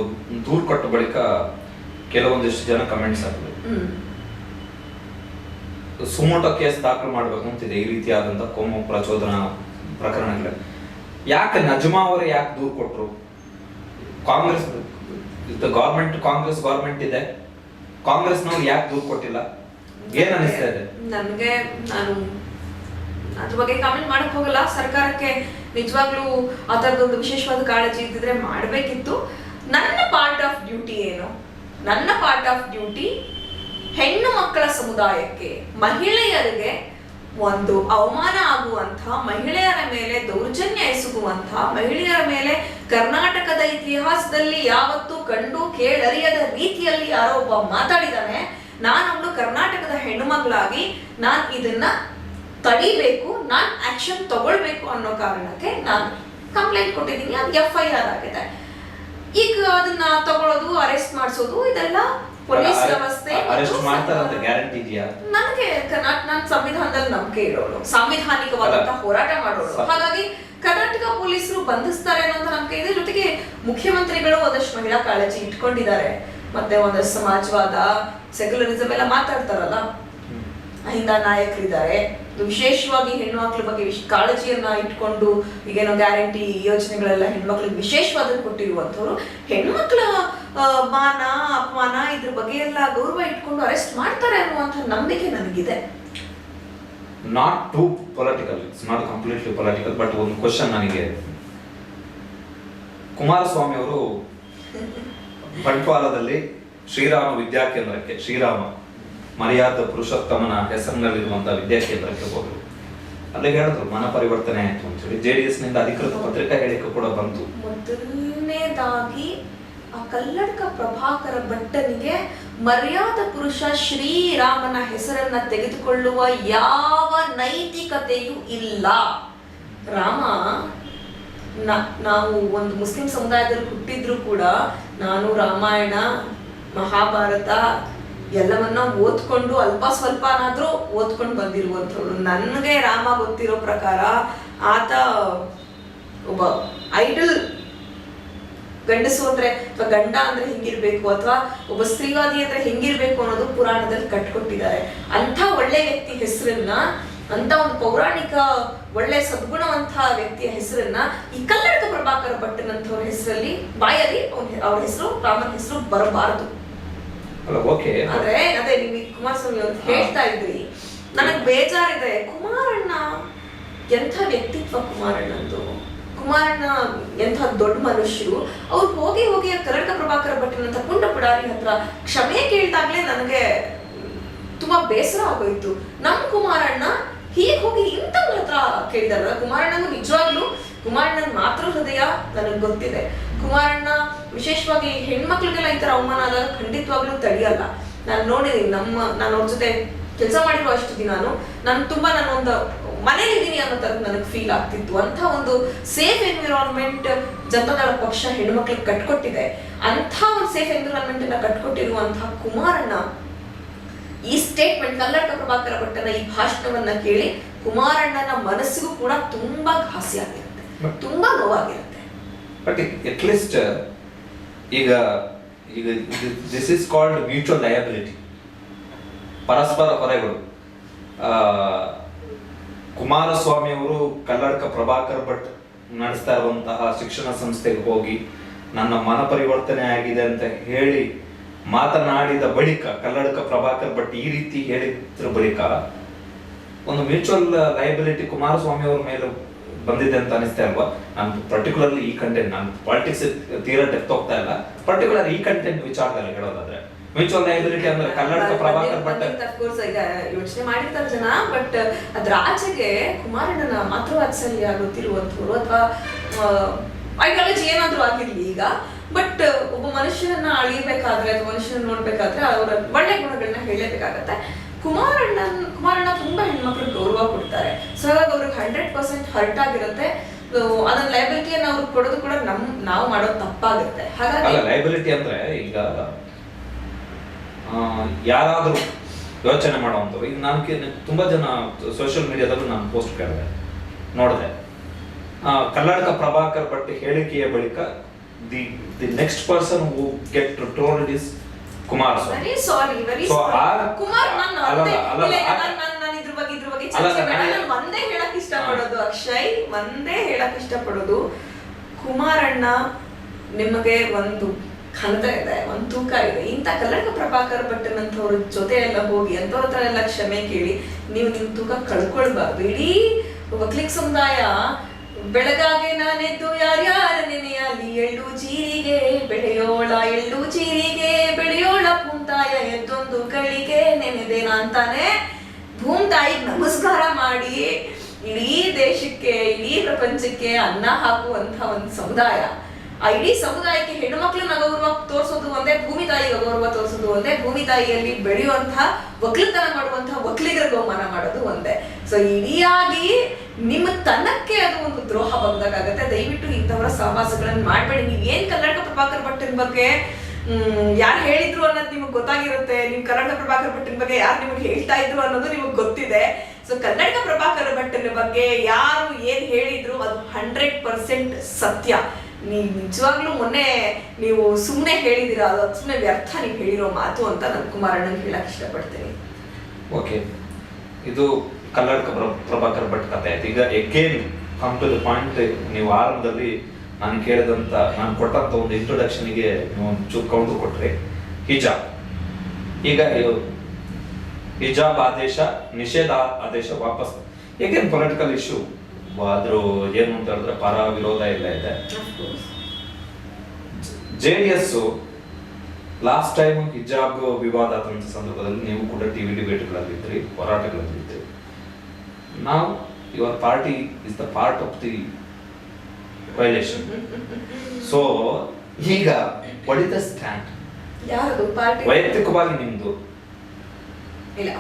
ದೂರ್ ಕೊಟ್ಟ ಬಳಿಕ ಕೆಲವೊಂದಿಷ್ಟು ಜನ ಕಮೆಂಟ್ಸ್ ಆಗ್ತದೆ ಸುಮೋಟೋ ಕೇಸ್ ದಾಖಲು ಮಾಡಬೇಕು ಅಂತಿದೆ ಈ ರೀತಿಯಾದಂತ ಕೋಮು ಪ್ರಚೋದನಾ ಪ್ರಕರಣಗಳ. ಯಾಕೆ ನಜ್ಮಾ ಅವರು ಯಾಕೆ ದೂರು ಕೊಟ್ರು? ಕಾಂಗ್ರೆಸ್ ಗೌರ್ಮೆಂಟ್ ಕಾಂಗ್ರೆಸ್ ಗೌರ್ಮೆಂಟ್ ಇದೆ. ಕಾಂಗ್ರೆಸ್ನವ್ರು ಯಾಕೆ ದೂರು ಕೊಟ್ಟಿಲ್ಲ? ಏನ್ ಅನಿಸ್ತಾ ಇದೆ? ನನಗೆ ನಾನು ಅದ್ರ ಬಗ್ಗೆ ಕಾಮೆಂಟ್ ಮಾಡಕ್ ಹೋಗಲ್ಲ. ಸರ್ಕಾರಕ್ಕೆ ನಿಜವಾಗ್ಲೂ ಆ ಥರದೊಂದು ವಿಶೇಷವಾದ ಕಾಳಜಿ ಇದ್ದಿದ್ರೆ ಮಾಡಬೇಕಿತ್ತು. ನನ್ನ ಪಾರ್ಟ್ ಆಫ್ ಡ್ಯೂಟಿ ಏನು? ನನ್ನ ಪಾರ್ಟ್ ಆಫ್ ಡ್ಯೂಟಿ ಹೆಣ್ಣು ಮಕ್ಕಳ ಸಮುದಾಯಕ್ಕೆ ಮಹಿಳೆಯರಿಗೆ ಒಂದು ಅವಮಾನ ಆಗುವಂತಹ, ಮಹಿಳೆಯರ ಮೇಲೆ ದೌರ್ಜನ್ಯ ಎಸಗುವಂತಹ, ಮಹಿಳೆಯರ ಮೇಲೆ ಕರ್ನಾಟಕದ ಇತಿಹಾಸದಲ್ಲಿ ಯಾವತ್ತೂ ಕಂಡು ಕೇಳರಿಯದ ರೀತಿಯಲ್ಲಿ ಯಾರೋ ಒಬ್ಬ ಮಾತಾಡಿದಾನೆ ನಾನೊಂದು ಕರ್ನಾಟಕದ ಹೆಣ್ಣು ಮಗಳಾಗಿ, ನಾನು ಇದನ್ನ ತಡಿಬೇಕು, ನಾನು ಆಕ್ಷನ್ ತಗೊಳ್ಬೇಕು ಅನ್ನೋ ಕಾರಣಕ್ಕೆ ನಾನು ಕಂಪ್ಲೇಂಟ್ ಕೊಟ್ಟಿದ್ದೀನಿ, ಅದು ಎಫ್ ಐ ಆರ್ ಆಗಿದೆ. ಈಗ ಅದನ್ನ ತಗೊಳ್ಳೋದು ಅರೆಸ್ಟ್ ಮಾಡಿಸೋದು, ಇದೆಲ್ಲ ಪೊಲೀಸ್ ವ್ಯವಸ್ಥೆ ಅರೆಸ್ಟ್ ಮಾಡ್ತಾರಂತ ಗ್ಯಾರಂಟಿ ಇದೆಯಾ? ನನಗೆ ಕರ್ನಾಟಕ ಸಂವಿಧಾನದಲ್ಲಿ ನಂಬಿಕೆ ಇರೋರು ಸಾಂವಿಧಾನಿಕವಾದಂತಹ. ಹೋರಾಟ ಮಾಡೋರು ಹಾಗಾಗಿ ಕರ್ನಾಟಕ ಪೊಲೀಸರು ಬಂಧಿಸ್ತಾರೆ ಅನ್ನೋಂಥ ನಂಬಿಕೆ ಇದೆ. ಜೊತೆಗೆ ಮುಖ್ಯಮಂತ್ರಿಗಳು ಒಂದಷ್ಟು ಮಹಿಳಾ ಕಾಳಜಿ ಇಟ್ಕೊಂಡಿದ್ದಾರೆ. ಮತ್ತೆ ಒಂದಷ್ಟು ಸಮಾಜವಾದ ಸೆಕ್ಯುಲರಿಸಮ್ ಎಲ್ಲ ಮಾತಾಡ್ತಾರಲ್ಲ? ಅಹಿಂದ ನಾಯಕರಿದ್ದಾರೆ. ವಿಶೇಷವಾಗಿ ಹೆಣ್ಣು ಮಕ್ಕಳ ಬಗ್ಗೆ ಕಾಳಜಿಯನ್ನ ಇಟ್ಕೊಂಡು ಈಗೇನೋ ಗ್ಯಾರಂಟಿ ಯೋಜನೆಗಳೆಲ್ಲ ಹೆಣ್ಮಕ್ಳಿಗೆ ವಿಶೇಷವಾದ ಕೊಟ್ಟಿರುವಂಥವ್ರು ಹೆಣ್ಮಕ್ಳ ಮಾನ ಅಪಮಾನ ಇದ್ರ ಬಗ್ಗೆ ಎಲ್ಲ ಗೌರವ ಇಟ್ಕೊಂಡು ಅರೆಸ್ಟ್ ಮಾಡ್ತಾರೆ ಅನ್ನುವಂಥ ನಂಬಿಕೆ ನನಗಿದೆ. Not to political it's not completely political but ಒಂದು ಕ್ವಶನ್ ನನಗೆ. ಕುಮಾರಸ್ವಾಮಿ ಅವರು ಬಂಟ್ವಾಳದಲ್ಲಿ ಶ್ರೀರಾಮ ವಿದ್ಯಾಕೇಂದ್ರಕ್ಕೆ ಶ್ರೀರಾಮ. ಮರ್ಯಾದ ಪುರುಷೋತ್ತಮನ ಹೆಸರಿನಲ್ಲಿರುವಂತಹ ವಿದ್ಯಾಕೇಂದ್ರಕ್ಕೆ ಹೋದರು. ಅಲ್ಲಿ ಹೇಳಿದ್ರು, ಮನ ಪರಿವರ್ತನೆ ಆಯ್ತು ಅಂತ ಹೇಳಿ. ಎಸ್ನಿಂದ ಅಧಿಕೃತ ಪತ್ರಿಕಾ ಹೇಳಿಕೆ ಕೂಡ ಬಂತು. ಮೊದಲನೇದಾಗಿ ಆ ಕಲ್ಲಡ್ಕ ಪ್ರಭಾಕರ ಭಟ್ಟನಿಗೆ ಮರ್ಯಾದ ಪುರುಷ ಶ್ರೀರಾಮನ ಹೆಸರನ್ನ ತೆಗೆದುಕೊಳ್ಳುವ ಯಾವ ನೈತಿಕತೆಯೂ ಇಲ್ಲ. ರಾಮ ನಾವು ಒಂದು ಮುಸ್ಲಿಂ ಸಮುದಾಯದಲ್ಲಿ ಹುಟ್ಟಿದ್ರು ಕೂಡ ನಾನು ರಾಮಾಯಣ, ಮಹಾಭಾರತ ಎಲ್ಲವನ್ನ ಓದ್ಕೊಂಡು ಅಲ್ಪ ಸ್ವಲ್ಪನಾದ್ರೂ ಓದ್ಕೊಂಡು ಬಂದಿರುವಂಥವ್ರು ನನಗೆ ರಾಮ ಗೊತ್ತಿರೋ ಪ್ರಕಾರ ಆತ ಒಬ್ಬ ಐಡಲ್ ಗಂಡಸು ಅಂದ್ರೆ ಅಥವಾ ಗಂಡ ಅಂದ್ರೆ ಹಿಂಗಿರ್ಬೇಕು ಅಥವಾ ಒಬ್ಬ ಸ್ತ್ರೀವಾದಿ ಅಂದ್ರೆ ಹಿಂಗಿರ್ಬೇಕು ಅನ್ನೋದು ಪುರಾಣದಲ್ಲಿ ಕಟ್ಕೊಟ್ಟಿದ್ದಾರೆ. ಅಂಥ ಒಳ್ಳೆ ವ್ಯಕ್ತಿ ಹೆಸರನ್ನ ಅಂತ ಒಂದು ಪೌರಾಣಿಕ ಒಳ್ಳೆ ಸದ್ಗುಣವಂತ ವ್ಯಕ್ತಿಯ ಹೆಸರನ್ನ ಈ ಕಲ್ಲಡಕ ಪ್ರಭಾಕರ ಭಟ್ಟನಂತವ್ರ ಹೆಸರಲ್ಲಿ ಬಾಯಲ್ಲಿ ಅವ್ರ ಹೆಸರು, ರಾಮನ ಹೆಸರು ಬರಬಾರದು. ಅಲ್ಲ ಓಕೆ ಆದ್ರೆ ಅದೇ ನಿಮಗೆ ಕುಮಾರಸ್ವಾಮಿ ಅವ್ರು ಹೇಳ್ತಾ ಇದ್ರಿ. ನನಗೆ ಬೇಜಾರಿದೆ. ಕುಮಾರಣ್ಣ ಎಂಥ ವ್ಯಕ್ತಿತ್ವ ಕುಮಾರಣ್ಣಂದು. ಕುಮಾರಣ್ಣ ಎಂಥ ದೊಡ್ಡ ಮನುಷ್ಯರು. ಅವ್ರು ಹೋಗಿ ಹೋಗಿ ಆ ಪ್ರಭಾಕರ ಭಟ್ಟನ ಪುಂಡ ಪುಡಾರಿ ಹತ್ರ ಕ್ಷಮೆ ಕೇಳ್ದಾಗ್ಲೇ ನನಗೆ ತುಂಬಾ ಬೇಸರ ಆಗೋಯ್ತು. ನಮ್ಮ ಕುಮಾರಣ್ಣ ಹೀಗೆ ಹೋಗಿ ಇಂಥವ್ರ ಹತ್ರ ಕೇಳಿದಾರ ಕುಮಾರಣ್ಣನ ನಿಜವಾಗ್ಲೂ ಕುಮಾರಣ್ಣನ ಮಾತೃ ಹೃದಯ ನನಗೆ ಗೊತ್ತಿದೆ. ಕುಮಾರಣ್ಣ ವಿಶೇಷವಾಗಿ ಹೆಣ್ಮಕ್ಳಿಗೆಲ್ಲ ಈ ತರ ಅವಮಾನ ಆದಾಗ ಖಂಡಿತವಾಗ್ಲೂ ತಡೆಯಲ್ಲ. ನಾನು ನೋಡಿದೀನಿ ನಮ್ಮ ನಾನು ಅವ್ರ ಜೊತೆ ಕೆಲಸ ಮಾಡಿರೋ ಅಷ್ಟು ದಿನಾನು ನಾನು ತುಂಬಾ ನಾನು ಒಂದು ಮನೆಯಲ್ಲಿದ್ದೀನಿ ಅನ್ನೋ ತರ ನನಗೆ ಫೀಲ್ ಆಗ್ತಿತ್ತು. ಅಂತ ಒಂದು ಸೇಫ್ ಎನ್ವಿರಾನ್ಮೆಂಟ್ ಜನತಾದಳ ಪಕ್ಷ ಹೆಣ್ಮಕ್ಳಿಗೆ ಕಟ್ಕೊಟ್ಟಿದೆ. ಅಂತ ಒಂದು ಸೇಫ್ ಎನ್ವಿರಾನ್ಮೆಂಟ್ ಅನ್ನ ಕಟ್ಕೊಟ್ಟಿರುವಂತಹ ಕುಮಾರಣ್ಣ ಈ ಸ್ಟೇಟ್ಮೆಂಟ್ ಕಲ್ಲಡ್ಕ ಪ್ರಭಾಕರ ಭಟ್ಟನ ಈ ಭಾಷಣವನ್ನ ಕೇಳಿ ಕುಮಾರಣ್ಣನ ಮನಸ್ಸಿಗೂ ಕೂಡ ತುಂಬಾ ಘಾಸಿ ಆಗಿರುತ್ತೆ ತುಂಬಾ ನೋವಾಗಿರುತ್ತೆ. ಬಟ್ ಎಟ್ ಲೀಸ್ಟ್ ಈಗ ಈಗ this is called mutual liability ಪರಸ್ಪರ ಹೊರೆಗಳು. ಕುಮಾರಸ್ವಾಮಿ ಅವರು ಕಲ್ಲಡ್ಕ ಪ್ರಭಾಕರ್ ಭಟ್ ನಡೆಸ್ತಾ ಇರುವಂತಹ ಶಿಕ್ಷಣ ಸಂಸ್ಥೆಗೆ ಹೋಗಿ ನನ್ನ ಮನ ಪರಿವರ್ತನೆ ಆಗಿದೆ ಅಂತ ಹೇಳಿ ಮಾತನಾಡಿದ ಬಳಿಕ ಕಲ್ಲಡ್ಕ ಪ್ರಭಾಕರ್ ಭಟ್ ಈ ರೀತಿ ಹೇಳಿದ್ರ ಬಳಿಕ ಒಂದು ಮ್ಯೂಚುವಲ್ ಲೈಬಿಲಿಟಿ ಕುಮಾರಸ್ವಾಮಿ ಅವರ ಮೇಲೆ ಬಂದಿದೆ ಅಂತ ಅನಿಸ್ತಾ ಅಲ್ವಾ? ನಾನು ಪರ್ಟಿಕ್ಯುಲರ್ಲಿ ಈ ಕಂಟೆಂಟ್ ನಾನು ಪಾಲಿಟಿಕ್ಸ್ ತೀರಾ ಡೆಪ್ತ್ ಹೋಗ್ತಾ ಇಲ್ಲ. ಪರ್ಟಿಕ್ಯುಲರ್ ಈ ಕಂಟೆಂಟ್ ವಿಚಾರದಲ್ಲಿ ಹೇಳೋದಾದ್ರೆ ಮ್ಯೂಚುವಲ್ ಲೈಬಿಲಿಟಿ ಅಂದ್ರೆ ಕನ್ನಡಕ ಪ್ರಭಾಕರ್ ಭಟ್ ಅಫ್ಕೋರ್ಸ್ ಈಗ ಯೋಚನೆ ಮಾಡಿರ್ತಾರೆ ಜನ ಬಟ್ ಅದ್ರ ಆಚೆಗೆ ಕುಮಾರಣ್ಣನ ಮಾತೃವಾತ್ಸಲ್ಯ ಗೊತ್ತಿರುವಂಥವ್ರು ಅಥವಾ ಐಡಿಯಾಲಜಿ ಏನಾದ್ರೂ ಆಗಿರ್ಲಿ ಈಗ ಬಟ್ ಒಬ್ಬ ಮನುಷ್ಯನನ್ನ ಅಳಿಬೇಕಾದ್ರೆ ಅಥವಾ ಮನುಷ್ಯನ ನೋಡ್ಬೇಕಾದ್ರೆ ಅವರ ಒಳ್ಳೆ ಗುಣಗಳನ್ನ ಹೇಳಲೇಬೇಕಾಗತ್ತೆ. ಕುಮಾರಣ್ಣ ಕುಮಾರಣ್ಣ ತುಂಬಾ ಹೆಣ್ಮಕ್ಳು ಗೌರವ ಕೊಡ್ತಾರೆ ಸೊ ಹಾಗಾಗಿ ಅವ್ರಿಗೆ ಹಂಡ್ರೆಡ್ ಪರ್ಸೆಂಟ್ ಹರ್ಟ್ ಆಗಿರುತ್ತೆ ಅದನ್ನ ಲೈಬಿಲಿಟಿಯನ್ನು ಅವ್ರಿಗೆ ಕೊಡೋದು ಕೂಡ ನಮ್ ನಾವು ಮಾಡೋದು ತಪ್ಪಾಗುತ್ತೆ ಹಾಗಾಗಿ ಅಲ್ಲ ಲೈಬಿಲಿಟಿ ಅಂದ್ರೆ ಈಗ ಯಾರಾದ್ರೂ ಯೋಚನೆ ಮಾಡುವಂಥವ್ರು ಈಗ ನಾನು ತುಂಬಾ ಜನ ಸೋಷಿಯಲ್ ಮೀಡಿಯಾದಲ್ಲೂ ನಾನು ಪೋಸ್ಟ್ ಕೇಳಿದೆ ನೋಡಿದೆ. ಕರ್ನಾಟಕ ಪ್ರಭಾಕರ್ ಭಟ್ ಹೇಳಿಕೆಯ ಬಳಿಕ the the next person who get trolled is very sorry very sorry Kumar ನಾನು ಅಲ್ಲ, ಅದೇ ಅಲ್ಲ, ಬಗ್ಗೆ ಇದ್ರ ಬಗ್ಗೆ ಚರ್ಚೆ ಬೇಡ. ನಾನು ಒಂದೇ ಹೇಳಕ್ ಇಷ್ಟಪಡೋದು ಅಕ್ಷಯ್ ಒಂದೇ ಹೇಳಕ್ ಇಷ್ಟಪಡೋದು ಕುಮಾರಣ್ಣ ನಿಮಗೆ ಒಂದು ಖಂಡ ಇದೆ ಒಂದು ತೂಕ ಇದೆ. ಇಂಥ ಕಲ್ಲಡ್ಕ ಪ್ರಭಾಕರ್ ಭಟ್ಟನಂತವ್ರ ಜೊತೆ ಎಲ್ಲ ಹೋಗಿ ಅಂತವ್ರ ಹತ್ರ ಎಲ್ಲ ಕ್ಷಮೆ ಕೇಳಿ ನೀವು ನಿಮ್ ತೂಕ ಕಳ್ಕೊಳ್ಬಾರ್ದು. ಇಡೀ ಒಕ್ಲಿಕ್ ಸಮುದಾಯ ಬೆಳಗಾಗೆ ನಾನೆದ್ದು ಯಾರ್ಯಾರ ನೆನೆಯಲಿ ಎಳ್ಳು ಜೀರಿಗೆ ಬೆಳೆಯೋಳ ಎಳ್ಳು ಜೀರಿಗೆ ಬೆಳೆಯೋಳ ಪುಂತಾಯ ಎದ್ದೊಂದು ನೆನೆದೇನಾ ನೆನೆದೇನ ಅಂತಾನೆ ಭೂಮ್ತಾಯಿಗೆ ನಮಸ್ಕಾರ ಮಾಡಿ ಇಡೀ ದೇಶಕ್ಕೆ, ಇಡೀ ಪ್ರಪಂಚಕ್ಕೆ ಅನ್ನ ಹಾಕುವಂತ ಒಂದು ಸಮುದಾಯ. ಆ ಇಡೀ ಸಮುದಾಯಕ್ಕೆ ಹೆಣ್ಣು ಮಕ್ಕಳನ್ನ ಗೌರವ ತೋರಿಸೋದು ಒಂದೇ ಭೂಮಿ ತಾಯಿ ಗೌರವ ತೋರಿಸೋದು ಒಂದೇ ಭೂಮಿ ತಾಯಿಯಲ್ಲಿ ಬೆಳೆಯುವಂತಹ ವಕಲತನ ಮಾಡುವಂತಹ ಒಕ್ಕಲಿಗರ ಬಹುಮಾನ ಮಾಡೋದು ಒಂದೇ. ಸೊ ಇಡಿಯಾಗಿ ನಿಮ್ಮ ತನಕ್ಕೆ ಅದು ಒಂದು ದ್ರೋಹ ಬಂದಾಗತ್ತೆ ದಯವಿಟ್ಟು ಇಂಥವರ ಸಹವಾಸಗಳನ್ನ ಮಾಡಬೇಡಿ. ನೀವು ಏನ್ ಕನ್ನಡ ಪ್ರಭಾಕರ್ ಭಟ್ಟನ ಬಗ್ಗೆ ಯಾರು ಹೇಳಿದ್ರು ಅನ್ನೋದು ನಿಮಗೆ ಗೊತ್ತಾಗಿರುತ್ತೆ. ನಿಮ್ ಕನ್ನಡ ಪ್ರಭಾಕರ್ ಭಟ್ಟನ ಬಗ್ಗೆ ಯಾರು ನಿಮಗೆ ಹೇಳ್ತಾ ಇದ್ರು ಅನ್ನೋದು ನಿಮಗೆ ಗೊತ್ತಿದೆ. ಸೊ ಕನ್ನಡ ಪ್ರಭಾಕರ್ ಭಟ್ಟನ ಬಗ್ಗೆ ಯಾರು ಏನ್ ಹೇಳಿದ್ರು ಅದು ಹಂಡ್ರೆಡ್ ಪರ್ಸೆಂಟ್ ಸತ್ಯ. ನೀವು ನಿಜವಾಗ್ಲೂ ಮೊನ್ನೆ ನೀವು ಸುಮ್ಮನೆ ಹೇಳಿದಿರಾ, ಅದು ಸುಮ್ಮನೆ ವ್ಯರ್ಥ ನೀವು ಹೇಳಿರೋ ಮಾತು ಅಂತ ನಾನು ಕುಮಾರಣ್ಣನ್ ಹೇಳಕ್ ಇಷ್ಟಪಡ್ತೀನಿ. ಓಕೆ ಇದು ಕನ್ನಡ ಪ್ರ- ಪ್ರಭಾಕರ್ ಭಟ್ ಕಥೆ ಆಯ್ತು ಈಗ again come to the point ನೀವು ಆರಂಭದಲ್ಲಿ ನಾನು ಕೇಳಿದಂತ ನಾನು ಕೊಟ್ಟಂತ ಒಂದು ಇಂಟ್ರೊಡಕ್ಷನ್ಗೆ ಚೂರು ಕೌಂಟರ್ ಕೊಟ್ರಿ. ಹಿಜಾಬ್. ಈಗ ಹಿಜಾಬ್ ಆದೇಶ ನಿಷೇಧ ಆದೇಶ ವಾಪಸ್. ಏಕೆ ಪೊಲಿಟಿಕಲ್ ಇಶ್ಯೂ ಆದ್ರೂ ಏನು ಅಂತ ಹೇಳಿದ್ರೆ ಪರ ವಿರೋಧ ಇಲ್ಲ ಇದೆ. J D S last time hijab ವಿವಾದ ಸಂದರ್ಭದಲ್ಲಿ ನೀವು ಕೂಡ ಟಿವಿ ಡಿಬೇಟ್ಗಳಲ್ಲಿದ್ರಿ ಹೋರಾಟಗಳಲ್ಲಿದ್ರಿ ನಾವು your party is the part of the violation so ಈಗ ವಾಟ್ ಇಸ್ ದ ಸ್ಟ್ಯಾಂಡ್. ಯಾರು ಪಾರ್ಟಿ ವೈಯಕ್ತಿಕವಾಗಿ ನಿಮ್ದು. ಇಲ್ಲ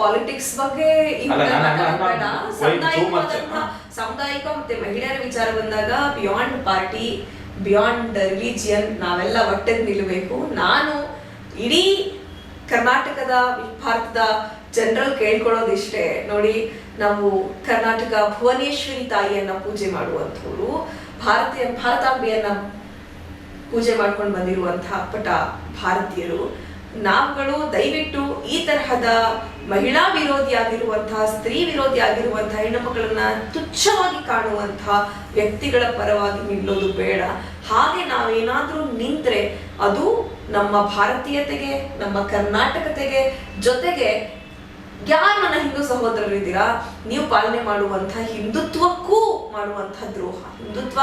ಪಾಲಿಟಿಕ್ಸ್ ಬಗ್ಗೆ. ಸಾಮುದಾಯಿಕ ಮತ್ತೆ ಮಹಿಳೆಯರ ವಿಚಾರ ಬಂದಾಗ ಬಿಯಾಂಡ್ ಪಾರ್ಟಿ ಬಿಯಾಂಡ್ ರಿಲಿಜಿಯನ್ ನಾವೆಲ್ಲ ಒಟ್ಟಿಗೆ ನಿಲ್ಲಬೇಕು. ನಾನು ಇಡೀ ಕರ್ನಾಟಕದ ಭಾರತದ ಜನರಲ್ ಕೇಳ್ಕೊಳ್ಳೋದಿಷ್ಟೇ. ನೋಡಿ ನಾವು ಕರ್ನಾಟಕ ಭುವನೇಶ್ವರಿ ತಾಯಿಯನ್ನ ಪೂಜೆ ಮಾಡುವಂಥವ್ರು. ಭಾರತೀಯ ಭಾರತಾಂಬೆಯನ್ನ ಪೂಜೆ ಮಾಡ್ಕೊಂಡು ಬಂದಿರುವಂತಹ ಪಟ ಭಾರತೀಯರು, ನಾವುಗಳು ದಯವಿಟ್ಟು ಈ ತರಹದ ಮಹಿಳಾ ವಿರೋಧಿ ವಿರೋಧಿಯಾಗಿರುವಂತಹ ಸ್ತ್ರೀ ವಿರೋಧಿಯಾಗಿರುವಂತಹ ಹೆಣ್ಣು ಮಕ್ಕಳನ್ನ ತುಚ್ಛವಾಗಿ ಕಾಣುವಂತಹ ವ್ಯಕ್ತಿಗಳ ಪರವಾಗಿ ನಿಲ್ಲೋದು ಬೇಡ. ಹಾಗೆ ನಾವೇನಾದ್ರೂ ನಿಂತ್ರೆ ಅದು ನಮ್ಮ ಭಾರತೀಯತೆಗೆ, ನಮ್ಮ ಕರ್ನಾಟಕತೆಗೆ ಜೊತೆಗೆ ಯಾರು ನನ್ನ ಹಿಂದೂ ಸಹೋದರರಿದ್ದೀರಾ? ನೀವು ಪಾಲನೆ ಮಾಡುವಂತಹ ಹಿಂದುತ್ವಕ್ಕೂ ಮಾಡುವಂತಹ ದ್ರೋಹ. ಹಿಂದುತ್ವ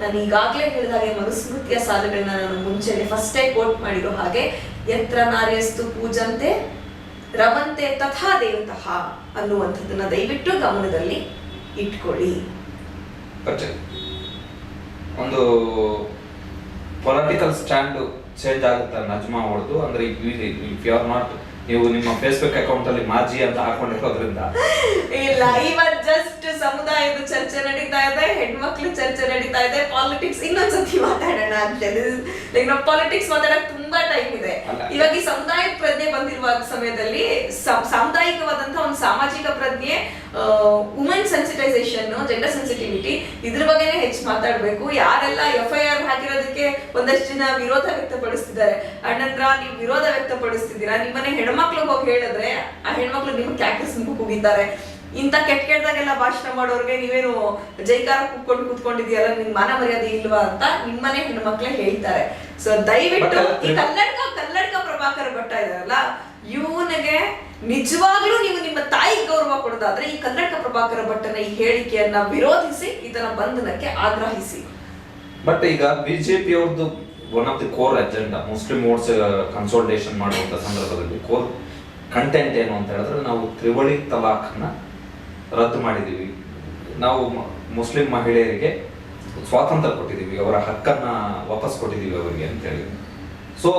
ನಾನು ಈಗಾಗಲೇ ಹಾಗೆ ಮನುಸ್ಮೃತಿಯ ಸಾಲುಗಳನ್ನ ನಾನು ಮುಂಚೆನೆ ಫಸ್ಟೇ ಕೋಟ್ ಮಾಡಿರೋ ಹಾಗೆ, ಯತ್ರ ನಾರ್ಯಸ್ತು ಪೂಜಂತೆ, ರವಂತೆ ತಥಾ ದೇವತಃ ಅನ್ನುವಂಥದ್ದನ್ನ ದಯವಿಟ್ಟು ಗಮನದಲ್ಲಿ ಇಟ್ಕೊಳ್ಳಿ. ಒಂದು ಪೊಲಿಟಿಕಲ್ ಸ್ಟ್ಯಾಂಡ್ ಚೇಂಜ್ ಆಗುತ್ತೆ ನಜ್ಮಾ ಹೊಡೆದು ಅಂದ್ರೆ ಇಫ್ ಯು ಆರ್ ನಾಟ್ ನೀವು ನಿಮ್ಮ ಫೇಸ್ಬುಕ್ ಅಕೌಂಟ್ ಅಲ್ಲಿ ಮಾಜಿ ಅಂತ ಹಾಕೊಂಡಿರೋದ್ರಿಂದ ಇಲ್ಲ ಇವತ್ ಜಸ್ಟ್ ಸಮುದಾಯದ ಚರ್ಚೆ ನಡೀತಾ ಇದೆ ಹೆಣ್ಮಕ್ಳು ಚರ್ಚೆ ನಡೀತಾ ಇದೆ ಪಾಲಿಟಿಕ್ಸ್ ಇನ್ನೊಂದ್ಸತಿ ಮಾತಾಡೋಣ ಅಂತ ಲೈಕ್ ನಾವು ಪಾಲಿಟಿಕ್ಸ್ ಮಾತಾಡಕ್ ತುಂಬಾ ಟೈಮ್ ಇದೆ. ಇವಾಗ ಈ ಸಮುದಾಯ ಪ್ರಜ್ಞೆ ಬಂದಿರುವ ಸಮಯದಲ್ಲಿ ಸಾಮುದಾಯಿಕವಾದಂತಹ ಒಂದು ಸಾಮಾಜಿಕ ಪ್ರಜ್ಞೆ ವುಮೆನ್ ಸೆನ್ಸಿಟೈಸೇಷನ್ ಜೆಂಡರ್ ಸೆನ್ಸಿಟಿವಿಟಿ ಇದ್ರ ಬಗ್ಗೆನೇ ಹೆಚ್ಚು ಮಾತಾಡ್ಬೇಕು. ಯಾರೆಲ್ಲ ಎಫ್ ಐ ಆರ್ ಹಾಕಿರೋದಕ್ಕೆ ಒಂದಷ್ಟು ಜನ ವಿರೋಧ ವ್ಯಕ್ತಪಡಿಸ್ತಿದ್ದಾರೆ. ಅಣ್ಣಂದ್ರ ನೀವು ವಿರೋಧ ವ್ಯಕ್ತಪಡಿಸ್ತಿದ್ದೀರಾ? ನಿಮ್ಮನೆ ಹೆಣ್ಮಕ್ಳಿಗೆ ಹೋಗಿ ಹೇಳಿದ್ರೆ ಆ ಹೆಣ್ಮಕ್ಳು ನಿಮ್ಗೆ ಕ್ಯಾಕಸ್ ಕೂಗಿದ್ದಾರೆ ಇಂಥ ಕೆಟ್ಟ ಕೆಟ್ಟದಾಗೆಲ್ಲ ಭಾಷಣ ಮಾಡೋರ್ಗೆ ನೀವೇನು ಜೈಕಾರ ಕೂತ್ಕೊಂಡು ಕೂತ್ಕೊಂಡಿದ್ಯಲ್ಲ ನಿಮ್ ಮಾನ ಮರ್ಯಾದೆ ಇಲ್ವಾ ಅಂತ ನಿಮ್ಮನೆ ಹೆಣ್ಮಕ್ಳೇ ಹೇಳ್ತಾರೆ. ಸೊ ದಯವಿಟ್ಟು ಈ ಕನ್ನಡಕ ಕನ್ನಡಕ ಪ್ರಭಾಕರ್ ಭಟ್ಟ ಇದಾರಲ್ಲ ಇವನಿಗೆ ನಿಜವಾಗ್ಲೂ ನೀವು ನಿಮ್ಮ ತಾಯಿ ಗೌರವ ಕೊಡೋದಾದ್ರೆ ಈ ಕನ್ನಡಕ ಪ್ರಭಾಕರ ಭಟ್ಟನ ಈ ಹೇಳಿಕೆಯನ್ನ ವಿರೋಧಿಸಿ ಇದರ ಬಂಧನಕ್ಕೆ ಆಗ್ರಹಿಸಿ. ಬಟ್ ಈಗ ಬಿಜೆಪಿ ಅವ್ರದ್ದು one of the core agenda Muslim votes consultation ಮಾಡುವಂತ ಸಂದರ್ಭದಲ್ಲಿ ಕೋರ್ ಕಂಟೆಂಟ್ ಏನು ಅಂತ ಹೇಳಿದ್ರೆ ನಾವು ತ್ರಿವಳಿ ತಲಾಖನ್ನ ರದ್ದು ಮಾಡಿದ್ದೀವಿ. ನಾವು ಮುಸ್ಲಿಂ ಮಹಿಳೆಯರಿಗೆ ಸ್ವಾತಂತ್ರ್ಯ ಕೊಟ್ಟಿದ್ದೀವಿ. ಅವರ ಹಕ್ಕನ್ನ ವಾಪಸ್ ಕೊಟ್ಟಿದ್ದೀವಿ ಅವರಿಗೆ ಅಂತ ಹೇಳಿ ಸೊ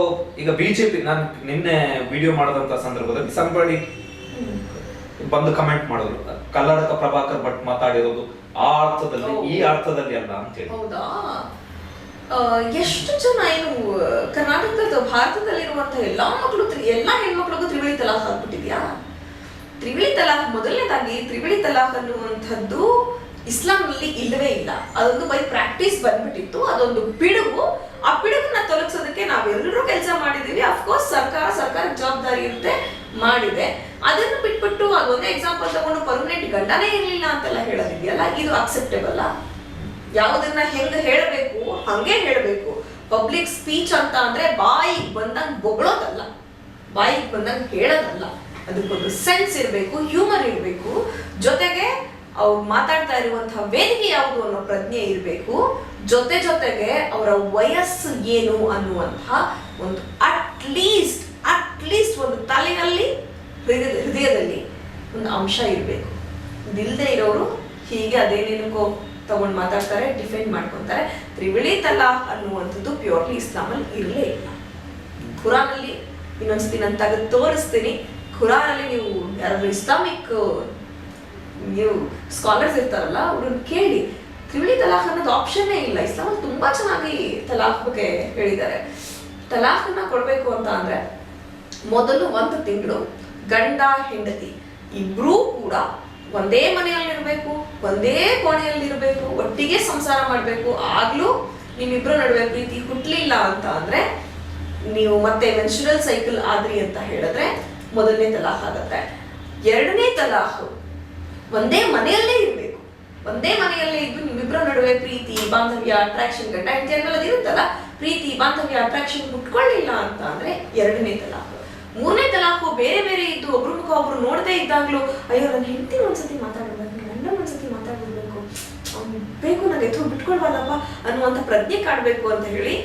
ಈಗ ಬಿಜೆಪಿ ನಾನು ನಿನ್ನೆ ವಿಡಿಯೋ ಮಾಡಿದಂಥ ಸಂದರ್ಭದಲ್ಲಿ ಸಂಬಳಿ ಬಂದು ಕಮೆಂಟ್ ಮಾಡಿದ್ರು. ಕಲ್ಲಡಕ ಪ್ರಭಾಕರ್ ಭಟ್ ಮಾತಾಡಿರೋದು ಆ ಅರ್ಥದಲ್ಲಿ ಈ ಅರ್ಥದಲ್ಲಿ ಅಲ್ಲ ಅಂತ ಹೇಳಿ ಹೌದಾ ಎಷ್ಟು ಜನ ಏನು ಕರ್ನಾಟಕದ ಭಾರತದಲ್ಲಿರುವಂತಹ ಎಲ್ಲಾ ಮಕ್ಕಳು ಎಲ್ಲಾ ಹೆಣ್ಮಕ್ಳಿಗೂ ತ್ರಿವಳಿ ತಲಾಖ್ ಆಗ್ಬಿಟ್ಟಿದ್ಯಾ ತ್ರಿವಳಿ ತಲಾಖ್ ಮೊದಲನೇದಾಗಿ ತ್ರಿವಳಿ ತಲಾಖ್ ಅನ್ನುವಂಥದ್ದು ಇಸ್ಲಾಂನಲ್ಲಿ ಇಲ್ಲವೇ ಇಲ್ಲ. ಅದೊಂದು ಬೈ ಪ್ರಾಕ್ಟೀಸ್ ಬಂದ್ಬಿಟ್ಟಿತ್ತು. ಅದೊಂದು ಪಿಡುಗು. ಆ ಪಿಡುಗನ್ನ ತೊಲಗಿಸೋದಕ್ಕೆ ನಾವೆಲ್ಲರೂ ಕೆಲಸ ಮಾಡಿದೀವಿ ಅಫ್ಕೋರ್ಸ್ ಸರ್ಕಾರ ಸರ್ಕಾರ ಜವಾಬ್ದಾರಿ ಇರುತ್ತೆ, ಮಾಡಿದೆ. ಅದನ್ನು ಬಿಟ್ಬಿಟ್ಟು ಅದೊಂದೇ ಎಕ್ಸಾಂಪಲ್ ತಗೊಂಡು ಪರ್ಮನೆಂಟ್ ಗಂಡನೇ ಇರಲಿಲ್ಲ ಅಂತೆಲ್ಲ ಹೇಳೋದಿದೆಯಲ್ಲ? ಇದು ಅಕ್ಸೆಪ್ಟೇಬಲ್ ಯಾವುದನ್ನ ಹೆಂಗ್ ಹೇಳಬೇಕು, ಹಂಗೆ ಹೇಳಬೇಕು. ಪಬ್ಲಿಕ್ ಸ್ಪೀಚ್ ಅಂತ ಅಂದ್ರೆ ಬಾಯಿಗೆ ಬಂದಂಗೆ ಬೊಗಳೋದಲ್ಲ. ಬಾಯಿಗೆ ಬಂದಂಗೆ ಹೇಳೋದಲ್ಲ. ಅದಕ್ಕೊಂದು ಸೆನ್ಸ್ ಇರಬೇಕು ಹ್ಯೂಮರ್ ಇರಬೇಕು. ಜೊತೆಗೆ ಅವ್ರು ಮಾತಾಡ್ತಾ ಇರುವಂತಹ ವೇದಿಕೆ ಯಾವುದು ಅನ್ನೋ ಪ್ರಜ್ಞೆ ಇರಬೇಕು. ಜೊತೆ ಜೊತೆಗೆ ಅವರ ವಯಸ್ಸು ಏನು ಅನ್ನುವಂತಹ ಒಂದು ಅಟ್ ಲೀಸ್ಟ್ ಅಟ್ ಲೀಸ್ಟ್ ಒಂದು ತಲೆಯಲ್ಲಿ ಹೃದಯ ಹೃದಯದಲ್ಲಿ ಒಂದು ಅಂಶ ಇರಬೇಕು. ಇದಿಲ್ಲದೆ ಇರೋರು ಹೀಗೆ ಅದೇನೇನಕ್ಕೋ ತಗೊಂಡು ಮಾತಾಡ್ತಾರೆ ಡಿಫೆಂಡ್ ಮಾಡ್ಕೊತಾರೆ. ತ್ರಿವಿಳಿ ತಲಾಖ್ ಅನ್ನುವಂಥದ್ದು ಪ್ಯೂರ್ಲಿ ಇಸ್ಲಾಮಲ್ಲಿ ಇರಲೇ ಇಲ್ಲ. ಖುರಾನಲ್ಲಿ ಇನ್ನೊಂದ್ಸತಿ ನಾನು ತೆಗೆದು ತೋರಿಸ್ತೀನಿ. ಖುರಾನಲ್ಲಿ ನೀವು ಯಾರಾದ್ರೂ ಇಸ್ಲಾಮಿಕ್ ನೀವು ಸ್ಕಾಲರ್ಸ್ ಇರ್ತಾರಲ್ಲ, ಅವ್ರನ್ನ ಕೇಳಿ. ತ್ರಿವಳಿ ತಲಾಖ್ ಅನ್ನೋದು ಆಪ್ಷನ್ನೇ ಇಲ್ಲ. ಇಸ್ಲಾಮಲ್ಲಿ ತುಂಬಾ ಚೆನ್ನಾಗಿ ತಲಾಖ್ ಬಗ್ಗೆ ಹೇಳಿದ್ದಾರೆ. ತಲಾಖನ್ನ ಕೊಡಬೇಕು ಅಂತ ಅಂದ್ರೆ ಮೊದಲು ಒಂದು ತಿಂಗಳು ಗಂಡ, ಹೆಂಡತಿ ಇಬ್ಬರೂ ಕೂಡ ಒಂದೇ ಮನೆಯಲ್ಲಿರಬೇಕು ಒಂದೇ ಕೋಣೆಯಲ್ಲಿರಬೇಕು ಒಟ್ಟಿಗೆ ಸಂಸಾರ ಮಾಡಬೇಕು. ಆಗ್ಲೂ ನಿಮ್ಮಿಬ್ಬರ ನಡುವೆ ಪ್ರೀತಿ ಹುಟ್ಲಿಲ್ಲ ಅಂತ ಅಂದ್ರೆ ನೀವು ಮತ್ತೆ ಮೆನ್ಸುರಲ್ ಸೈಕಲ್ ಆದ್ರಿ ಅಂತ ಹೇಳಿದ್ರೆ ಮೊದಲನೇ ತಲಾಖ್ ಆಗತ್ತೆ. ಎರಡನೇ ತಲಾಖ್ ಒಂದೇ ಮನೆಯಲ್ಲೇ ಇರಬೇಕು. ಒಂದೇ ಮನೆಯಲ್ಲೇ ಇದ್ದು ನಿಮ್ಮಿಬ್ಬರ ನಡುವೆ ಪ್ರೀತಿ, ಬಾಂಧವ್ಯ ಅಟ್ರಾಕ್ಷನ್ ಗಂಡ ಹೆಂಡತಿಯನ್ನೆಲ್ಲ ಇರುತ್ತಲ್ಲ, ಪ್ರೀತಿ, ಬಾಂಧವ್ಯ ಅಟ್ರಾಕ್ಷನ್ ಮುಟ್ಕೊಳ್ಳಿಲ್ಲ ಅಂತ ಅಂದ್ರೆ ಎರಡನೇ ತಲಾಖ್. ಮೂರನೇ ತಲಾಖು ಬೇರೆ ಬೇರೆ ಇದ್ದು ಒಬ್ರು ಮುಖ ಒಬ್ರು ನೋಡದೇ ಇದ್ದಾಗ್ಲೂ, ಅಯ್ಯೋ ನನ್ನ ಹೆಂಡತಿ ಒಂದ್ಸತಿ ಮಾತಾಡ್ಬೇಕು ಗಂಡ ಒಂದ್ಸತಿ ಮಾತಾಡ್ಬಿಡ್ಬೇಕು ಬೇಕು ನನಗೆ ಎದುರು ಬಿಟ್ಕೊಳ್ಬಾರ್ದಪ್ಪ ಅನ್ನುವಂಥ ಪ್ರಜ್ಞೆ ಕಾಡ್ಬೇಕು ಅಂತ ಹೇಳಿ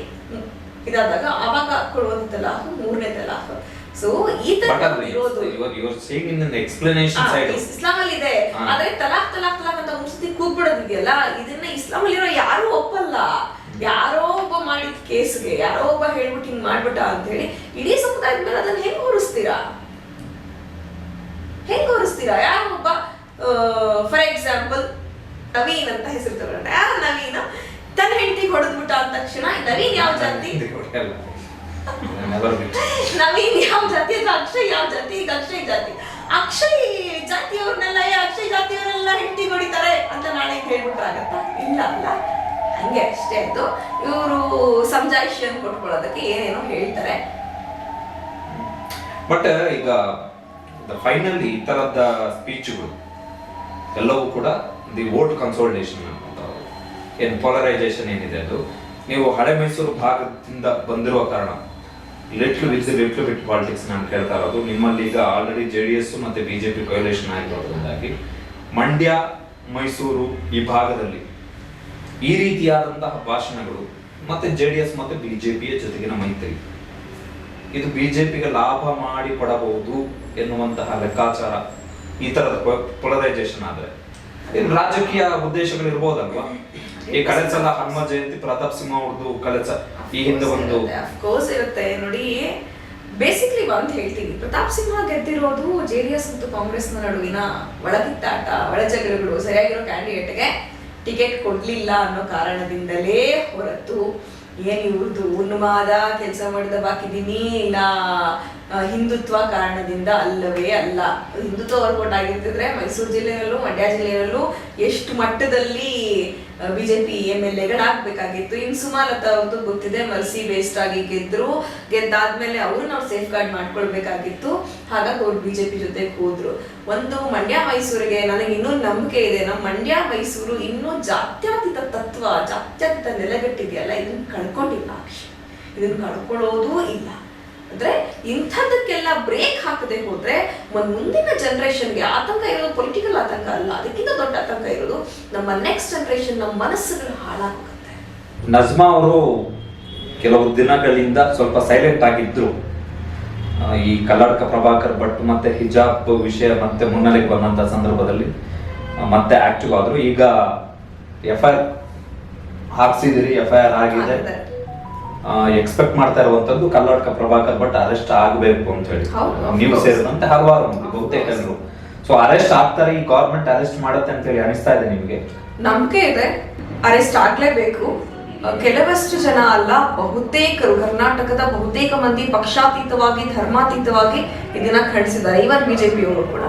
ಇದಾದಾಗ ಆವಾಗ ಕೊಡುವಂಥ ತಲಾಖ್ ಮೂರನೇ ತಲಾಖ್. ಸೊ ಈ ತರ ಇರೋದು your your saying in explanation ಆ, ಸೈಡ್ ಇಸ್- ಇಸ್ಲಾಮಲ್ಲಿ ಇದೆ. ಆದ್ರೆ ತಲಾಕ್ ತಲಾಕ್ ತಲಾಕ್ ಅಂತ ಕೂಗ್ಬಿಡೋದು ಕೂಗ್ಬಿಡೋದಿದೆಯಲ್ಲ ಇದನ್ನ ಇಸ್ಲಾಂ ಅಲ್ಲಿರೋ ಯಾರು ಒಪ್ಪಲ್ಲ. ಯಾರೋ ಒಬ್ಬ ಮಾಡಿದ ಕೇಸ್ಗೆ ಯಾರೋ ಒಬ್ಬ ಹೇಳ್ಬಿಟ್ಟು ಹಿಂಗ್ ಮಾಡ್ಬಿಟ್ಟ ಅಂತ ಹೇಳಿ ಇಡೀ ಸಮುದಾಯದ ಮೇಲೆ ಅದನ್ನ ಹೆಂಗ್ ಹೊರಿಸ್ತೀರಾ ಹೆಂಗ್ ಹೊರಿಸ್ತೀರಾ ಯಾರೋ ಒಬ್ಬ ಫಾರ್ ಎಕ್ಸಾಂಪಲ್ ನವೀನ್ ಅಂತ ಹೆಸರು ತಗೊಂಡ. ಯಾರು ನವೀನ? ತನ್ನ ಹೆಂಡತಿ ಹೊಡೆದ್ಬಿಟ್ಟ ಅಂದ ತಕ್ಷಣ ನವೀನ್ ಯಾವ ಜಾತಿ? ನವೀನ್ ಯಾವ ಜಾತಿ ಅಂದ್ರೆ ಅಕ್ಷಯ್ ಯಾವ ಜಾತಿ? ಈಗ ಅಕ್ಷಯ್ ಜಾತಿ. ಅಕ್ಷಯ್ ಜಾತಿಯವ್ರನ್ನೆಲ್ಲ ಏ ಅಕ್ಷಯ್ ಜಾತಿಯವರೆಲ್ಲ ಹೆಂಡತಿ ಹೊಡಿತಾರೆ ಅಂತ ನಾಳೆ ಹೇಳ್ಬಿಟ್ರಾಗತ್ತ? ಇಲ್ಲ ಅಲ್ಲ ಹಂಗೆ ಅಷ್ಟೇ ಅದು. ಇವರು ಸಮಜಾಯಿಷಿಯನ್ನು ಕೊಟ್ಕೊಳ್ಳೋದಕ್ಕೆ ಏನೇನೋ ಹೇಳ್ತಾರೆ. ಬಟ್ ಈಗ ಫೈನಲಿ ಈ ತರದ ಸ್ಪೀಚ್ಗಳು ಎಲ್ಲವೂ ಕೂಡ ದಿ ವೋಟ್ ಕನ್ಸೋಲ್ಟೇಷನ್ ಏನು ಪೋಲರೈಸೇಷನ್ ಏನಿದೆ ಅದು. ನೀವು ಹಳೆ ಮೈಸೂರು ಭಾಗದಿಂದ ಬಂದಿರುವ ಕಾರಣ little with little bit politics ನಾನು ಕೇಳ್ತಾ ಇರೋದು. ನಿಮ್ಮಲ್ಲಿ ಈಗ ಆಲ್ರೆಡಿ ಜೆ ಡಿ ಎಸ್ ಮತ್ತೆ ಪಿ ಕೊಯ್ಲೇಷನ್ ಆಗಿರೋದ್ರಿಂದಾಗಿ ಮಂಡ್ಯ, ಮೈಸೂರು ಈ ಭಾಗದಲ್ಲಿ ಈ ರೀತಿಯಾದಂತಹ ಭಾಷಣಗಳು ಮತ್ತೆ ಜೆ ಡಿ ಎಸ್ ಮತ್ತೆ ಪಿಯ ಜೊತೆಗಿನ ಮೈತ್ರಿ. ಇದು ಬಿಜೆಪಿಗೆ ಲಾಭ ಮಾಡಿ ಕೊಡಬಹುದು ಎನ್ನುವಂತಹ ಲೆಕ್ಕಾಚಾರ ಈ ಥರದ ಪೊಲರೈಸೇಷನ್ ಆದ್ರೆ. ಇದು ರಾಜಕೀಯ ಉದ್ದೇಶಗಳು ಇರ್ಬೋದಲ್ವಾ ಈ ಕಳೆದ ಸಲ ಹನುಮ ಜಯಂತಿ ಪ್ರತಾಪ್ ಸಿಂಹ ಅವ್ರದ್ದು ಕಳೆದ ಈ ಹಿಂದೆ ಒಂದು ಅಫ್ಕೋರ್ಸ್ ಇರುತ್ತೆ. ನೋಡಿ ಬೇಸಿಕ್ಲಿ ಒಂದ್ ಹೇಳ್ತೀನಿ. ಪ್ರತಾಪ್ ಸಿಂಹ ಗೆದ್ದಿರೋದು ಜೆ ಡಿ ಎಸ್ ಮತ್ತು ಕಾಂಗ್ರೆಸ್ನ ನಡುವಿನ ಒಳಗಿತ್ತಾಟ ಒಳಜಗಳಗಳು ಸರಿಯಾಗಿರೋ ಕ್ಯಾಂಡಿಡೇಟ್ಗೆ ಟಿಕೆಟ್ ಕೊಡ್ಲಿಲ್ಲ ಅನ್ನೋ ಕಾರಣದಿಂದಲೇ ಹೊರತು ಏನ್ ಇವ್ರದ್ದು ಉನ್ಮಾದ ಕೆಲಸ ಮಾಡಿದ ಬಾಕಿದೀನಿ ಇಲ್ಲ ಹಿಂದುತ್ವ ಕಾರಣದಿಂದ ಅಲ್ಲವೇ ಅಲ್ಲ. ಹಿಂದುತ್ವ ವರ್ಕೌಟ್ ಆಗಿರ್ತಿದ್ರೆ ಮೈಸೂರು ಜಿಲ್ಲೆಯಲ್ಲೂ, ಮಂಡ್ಯ ಜಿಲ್ಲೆಯಲ್ಲೂ ಎಷ್ಟು ಮಟ್ಟದಲ್ಲಿ ಬಿಜೆಪಿ ಎಂ ಎಲ್ ಎಗಳಾಗಬೇಕಾಗಿತ್ತು ಇನ್ನು ಸುಮಾಲತಾ ಅವ್ರದ್ದು ಗೊತ್ತಿದೆ, ಮರ್ಸಿ ಬೇಸ್ಡ್ ಆಗಿ ಗೆದ್ರು. ಗೆದ್ದಾದ್ಮೇಲೆ ಅವರು ನಾವು ಸೇಫ್ ಗಾರ್ಡ್ ಮಾಡ್ಕೊಳ್ಬೇಕಾಗಿತ್ತು. ಹಾಗಾಗಿ ಅವ್ರು ಬಿಜೆಪಿ ಜೊತೆ ಹೋದ್ರು. ಒಂದು ಮಂಡ್ಯ, ಮೈಸೂರಿಗೆ ನನಗೆ ಇನ್ನೂ ನಂಬಿಕೆ ಇದೆ. ನಮ್ಮ ಮಂಡ್ಯ, ಮೈಸೂರು ಇನ್ನೂ ಜಾತ್ಯತೀತ ತತ್ವ, ಜಾತ್ಯತೀತ ನೆಲೆಗಟ್ಟಿದೆಯಲ್ಲ, ಇದನ್ನು ಕಳ್ಕೊಂಡಿಲ್ಲ ಇದನ್ನ ಕಳ್ಕೊಳ್ಳೋದೂ ಇಲ್ಲ. ಅಂದ್ರೆ ಇಂಥದ್ದಕ್ಕೆಲ್ಲ ಬ್ರೇಕ್ ಹಾಕದೆ ಹೋದ್ರೆ ಒಂದ್ ಮುಂದಿನ ಜನರೇಷನ್ಗೆ ಆತಂಕ ಇರೋದು ಪೊಲಿಟಿಕಲ್ ಆತಂಕ ಅಲ್ಲ. ಅದಕ್ಕಿಂತ ದೊಡ್ಡ ಆತಂಕ ಇರೋದು ನಮ್ಮ ನೆಕ್ಸ್ಟ್ ಜನರೇಷನ್ ನಮ್ಮ ಮನಸ್ಸುಗಳು ಹಾಳಾಗುತ್ತೆ ನಜ್ಮಾ ಅವರು ಕೆಲವು ದಿನಗಳಿಂದ ಸ್ವಲ್ಪ ಸೈಲೆಂಟ್ ಆಗಿದ್ರು. ಈ ಕಲ್ಲಡ್ಕ ಪ್ರಭಾಕರ್ ಭಟ್ ಮತ್ತೆ ಹಿಜಾಬ್ ವಿಷಯ ಮತ್ತೆ ಮುನ್ನೆಲೆಗೆ ಬಂದಂತ ಸಂದರ್ಭದಲ್ಲಿ ಮತ್ತೆ ಆಕ್ಟಿವ್ ಆದ್ರು. ಈಗ ಎಫ್ ಐ ಆರ್ ಹಾಕ್ಸಿದಿರಿ ಎಫ್ ಐ ಆರ್ ಆಗಿದೆ. ಎಕ್ಸ್ಪೆಕ್ಟ್ ಮಾಡ್ತಾ ಇರುವಂತದ್ದು ಕರ್ನಾಟಕ ಪ್ರಭಾಕರ್ ಭಟ್ ಅರೆಸ್ಟ್ ಆಗಬೇಕು ಅಂತ ಹೇಳಿ. ನೀವು. ಸೇರಿದಂತೆ ಹಲವಾರು ಬಹುತೇಕ ಸೊ ಅರೆಸ್ಟ್ ಆಗ್ತಾರೆ ಈ ಗವರ್ಮೆಂಟ್ ಅರೆಸ್ಟ್ ಮಾಡುತ್ತೆ ಅಂತ ಹೇಳಿ ಅನಿಸ್ತಾ ಇದೆ ನಿಮಗೆ? ನಂಬಿಕೆ ಇದೆ. ಅರೆಸ್ಟ್ ಆಗ್ಲೇಬೇಕು. ಕೆಲವಷ್ಟು ಜನ ಅಲ್ಲ ಬಹುತೇಕರು ಕರ್ನಾಟಕದ ಬಹುತೇಕ ಮಂದಿ ಪಕ್ಷಾತೀತವಾಗಿ ಧರ್ಮಾತೀತವಾಗಿ ಇದನ್ನ ಖಂಡಿಸಿದ್ದಾರೆ. ಇವನ್ ಬಿಜೆಪಿಯವರು ಕೂಡ.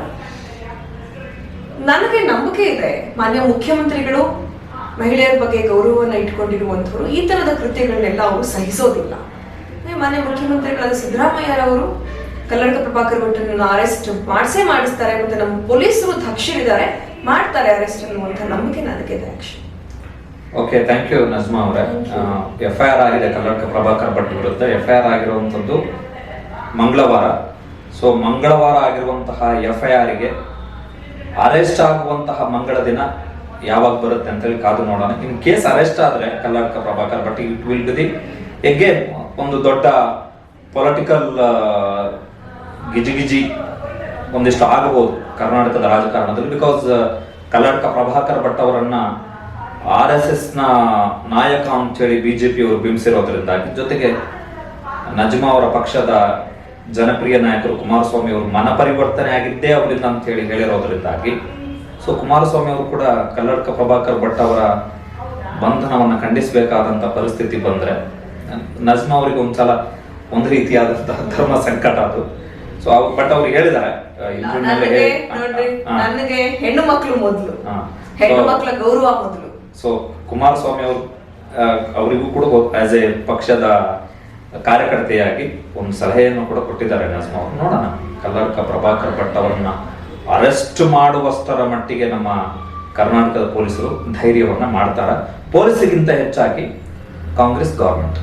ನನಗೆ ನಂಬಿಕೆ ಇದೆ. ಮಾನ್ಯ ಮುಖ್ಯಮಂತ್ರಿಗಳು ಮಹಿಳೆಯರ ಬಗ್ಗೆ ಗೌರವವನ್ನು ಇಟ್ಕೊಂಡಿರುವಂಥವ್ರು ಈ ತರದ ಕೃತ್ಯಗಳನ್ನೆಲ್ಲ ಅವರು ಸಹಿಸೋದಿಲ್ಲ. ಮಾನ್ಯ ಮುಖ್ಯಮಂತ್ರಿಗಳಾದ ಸಿದ್ದರಾಮಯ್ಯರವರು ಕಲ್ಲಡಕ ಪ್ರಭಾಕರ್ ಭಟ್ಟನನ್ನು ಅರೆಸ್ಟ್ ಮಾಡಿಸೇ ಮಾಡಿಸ್ತಾರೆ ಮತ್ತೆ ನಮ್ಮ ಪೊಲೀಸರು ದಕ್ಷರಿದ್ದಾರೆ ಮಾಡ್ತಾರೆ ಅರೆಸ್ಟ್ ಅನ್ನುವಂಥ ನಂಬಿಕೆ ನನಗಿದೆ ಇದೆ ಓಕೆ ಥ್ಯಾಂಕ್ ಯು ನಜ್ಮಾ ಅವರೇ. ಎಫ್ ಐ ಆರ್ ಆಗಿದೆ ಕಲ್ಲಡಕ ಪ್ರಭಾಕರ್ ಭಟ್ ವಿರುದ್ಧ. ಎಫ್ ಐ ಆರ್ ಆಗಿರುವಂಥದ್ದು ಮಂಗಳವಾರ. ಸೊ ಮಂಗಳವಾರ ಆಗಿರುವಂತಹ ಎಫ್ ಐ ಆರ್ಗೆ ಅರೆಸ್ಟ್ ಆಗುವಂತಹ ಮಂಗಳ ದಿನ ಯಾವಾಗ ಬರುತ್ತೆ ಅಂತೇಳಿ ಕಾದು ನೋಡೋಣ. ಇನ್ ಕೇಸ್ ಅರೆಸ್ಟ್ ಆದ್ರೆ Kalladka Prabhakar but it will be the again ಒಂದು ದೊಡ್ಡ ಪೊಲಿಟಿಕಲ್ ಗಿಜಿಗಿಜಿ ಒಂದಿಷ್ಟು ಆಗಬಹುದು ಕರ್ನಾಟಕದ ರಾಜಕಾರಣದಲ್ಲಿ ಬಿಕಾಸ್ ಕಲ್ಲಡ್ಕ ಪ್ರಭಾಕರ್ ಭಟ್ ಅವರನ್ನ ಆರ್ ಎಸ್ ಎಸ್ನ ನಾಯಕ ಅಂತೇಳಿ ಬಿಜೆಪಿ ಅವರು ಬಿಂಬಿಸಿರೋದ್ರಿಂದಾಗಿ ಜೊತೆಗೆ ನಜ್ಮಾ ಅವರ ಪಕ್ಷದ ಜನಪ್ರಿಯ ನಾಯಕರು ಕುಮಾರಸ್ವಾಮಿ ಅವರು ಮನ ಪರಿವರ್ತನೆ ಆಗಿದ್ದೇ ಅವರಿಂದ ಅಂತ ಹೇಳಿ ಹೇಳಿರೋದ್ರಿಂದಾಗಿ ಸೊ ಕುಮಾರಸ್ವಾಮಿ ಅವರು ಕೂಡ ಕಲ್ಲಡ್ಕ ಪ್ರಭಾಕರ್ ಭಟ್ ಅವರ ಬಂಧನವನ್ನು ಖಂಡಿಸಬೇಕಾದಂತ ಪರಿಸ್ಥಿತಿ ಬಂದ್ರೆ ನಜ್ಮಾ ಅವರಿಗೆ ಒಂದ್ಸಲ ಒಂದು ರೀತಿಯಾದಂತಹ ಧರ್ಮ ಸಂಕಟ ಅದು. ಸೊ ಬಟ್ ಅವ್ರು ಹೇಳಿದ್ದಾರೆ ನನಗೆ ಹೆಣ್ಣು ಮಕ್ಕಳು ಮೊದಲು. ಹೆಣ್ಣು ಮಕ್ಕಳ ಗೌರವ ಮೊದಲು. ಸೊ ಕುಮಾರಸ್ವಾಮಿ ಅವರು ಅವರಿಗೂ ಕೂಡ ಆಸ್ ಎ ಪಕ್ಷದ ಕಾರ್ಯಕರ್ತೆಯಾಗಿ ಒಂದು ಸಲಹೆಯನ್ನು ಕೂಡ ಕೊಟ್ಟಿದ್ದಾರೆ ನಜ್ಮಾ ಅವರು. ನೋಡೋಣ ಕಲ್ಲಡ್ಕ ಪ್ರಭಾಕರ್ ಭಟ್ ಅವರನ್ನ ಅರೆಸ್ಟ್ ಮಾಡುವಷ್ಟರ ಮಟ್ಟಿಗೆ ನಮ್ಮ ಕರ್ನಾಟಕದ ಪೊಲೀಸರು ಧೈರ್ಯವನ್ನು ಮಾಡ್ತಾರೆ. ಪೊಲೀಸರಿಗಿಂತ ಹೆಚ್ಚಾಗಿ ಕಾಂಗ್ರೆಸ್ ಗವರ್ಮೆಂಟ್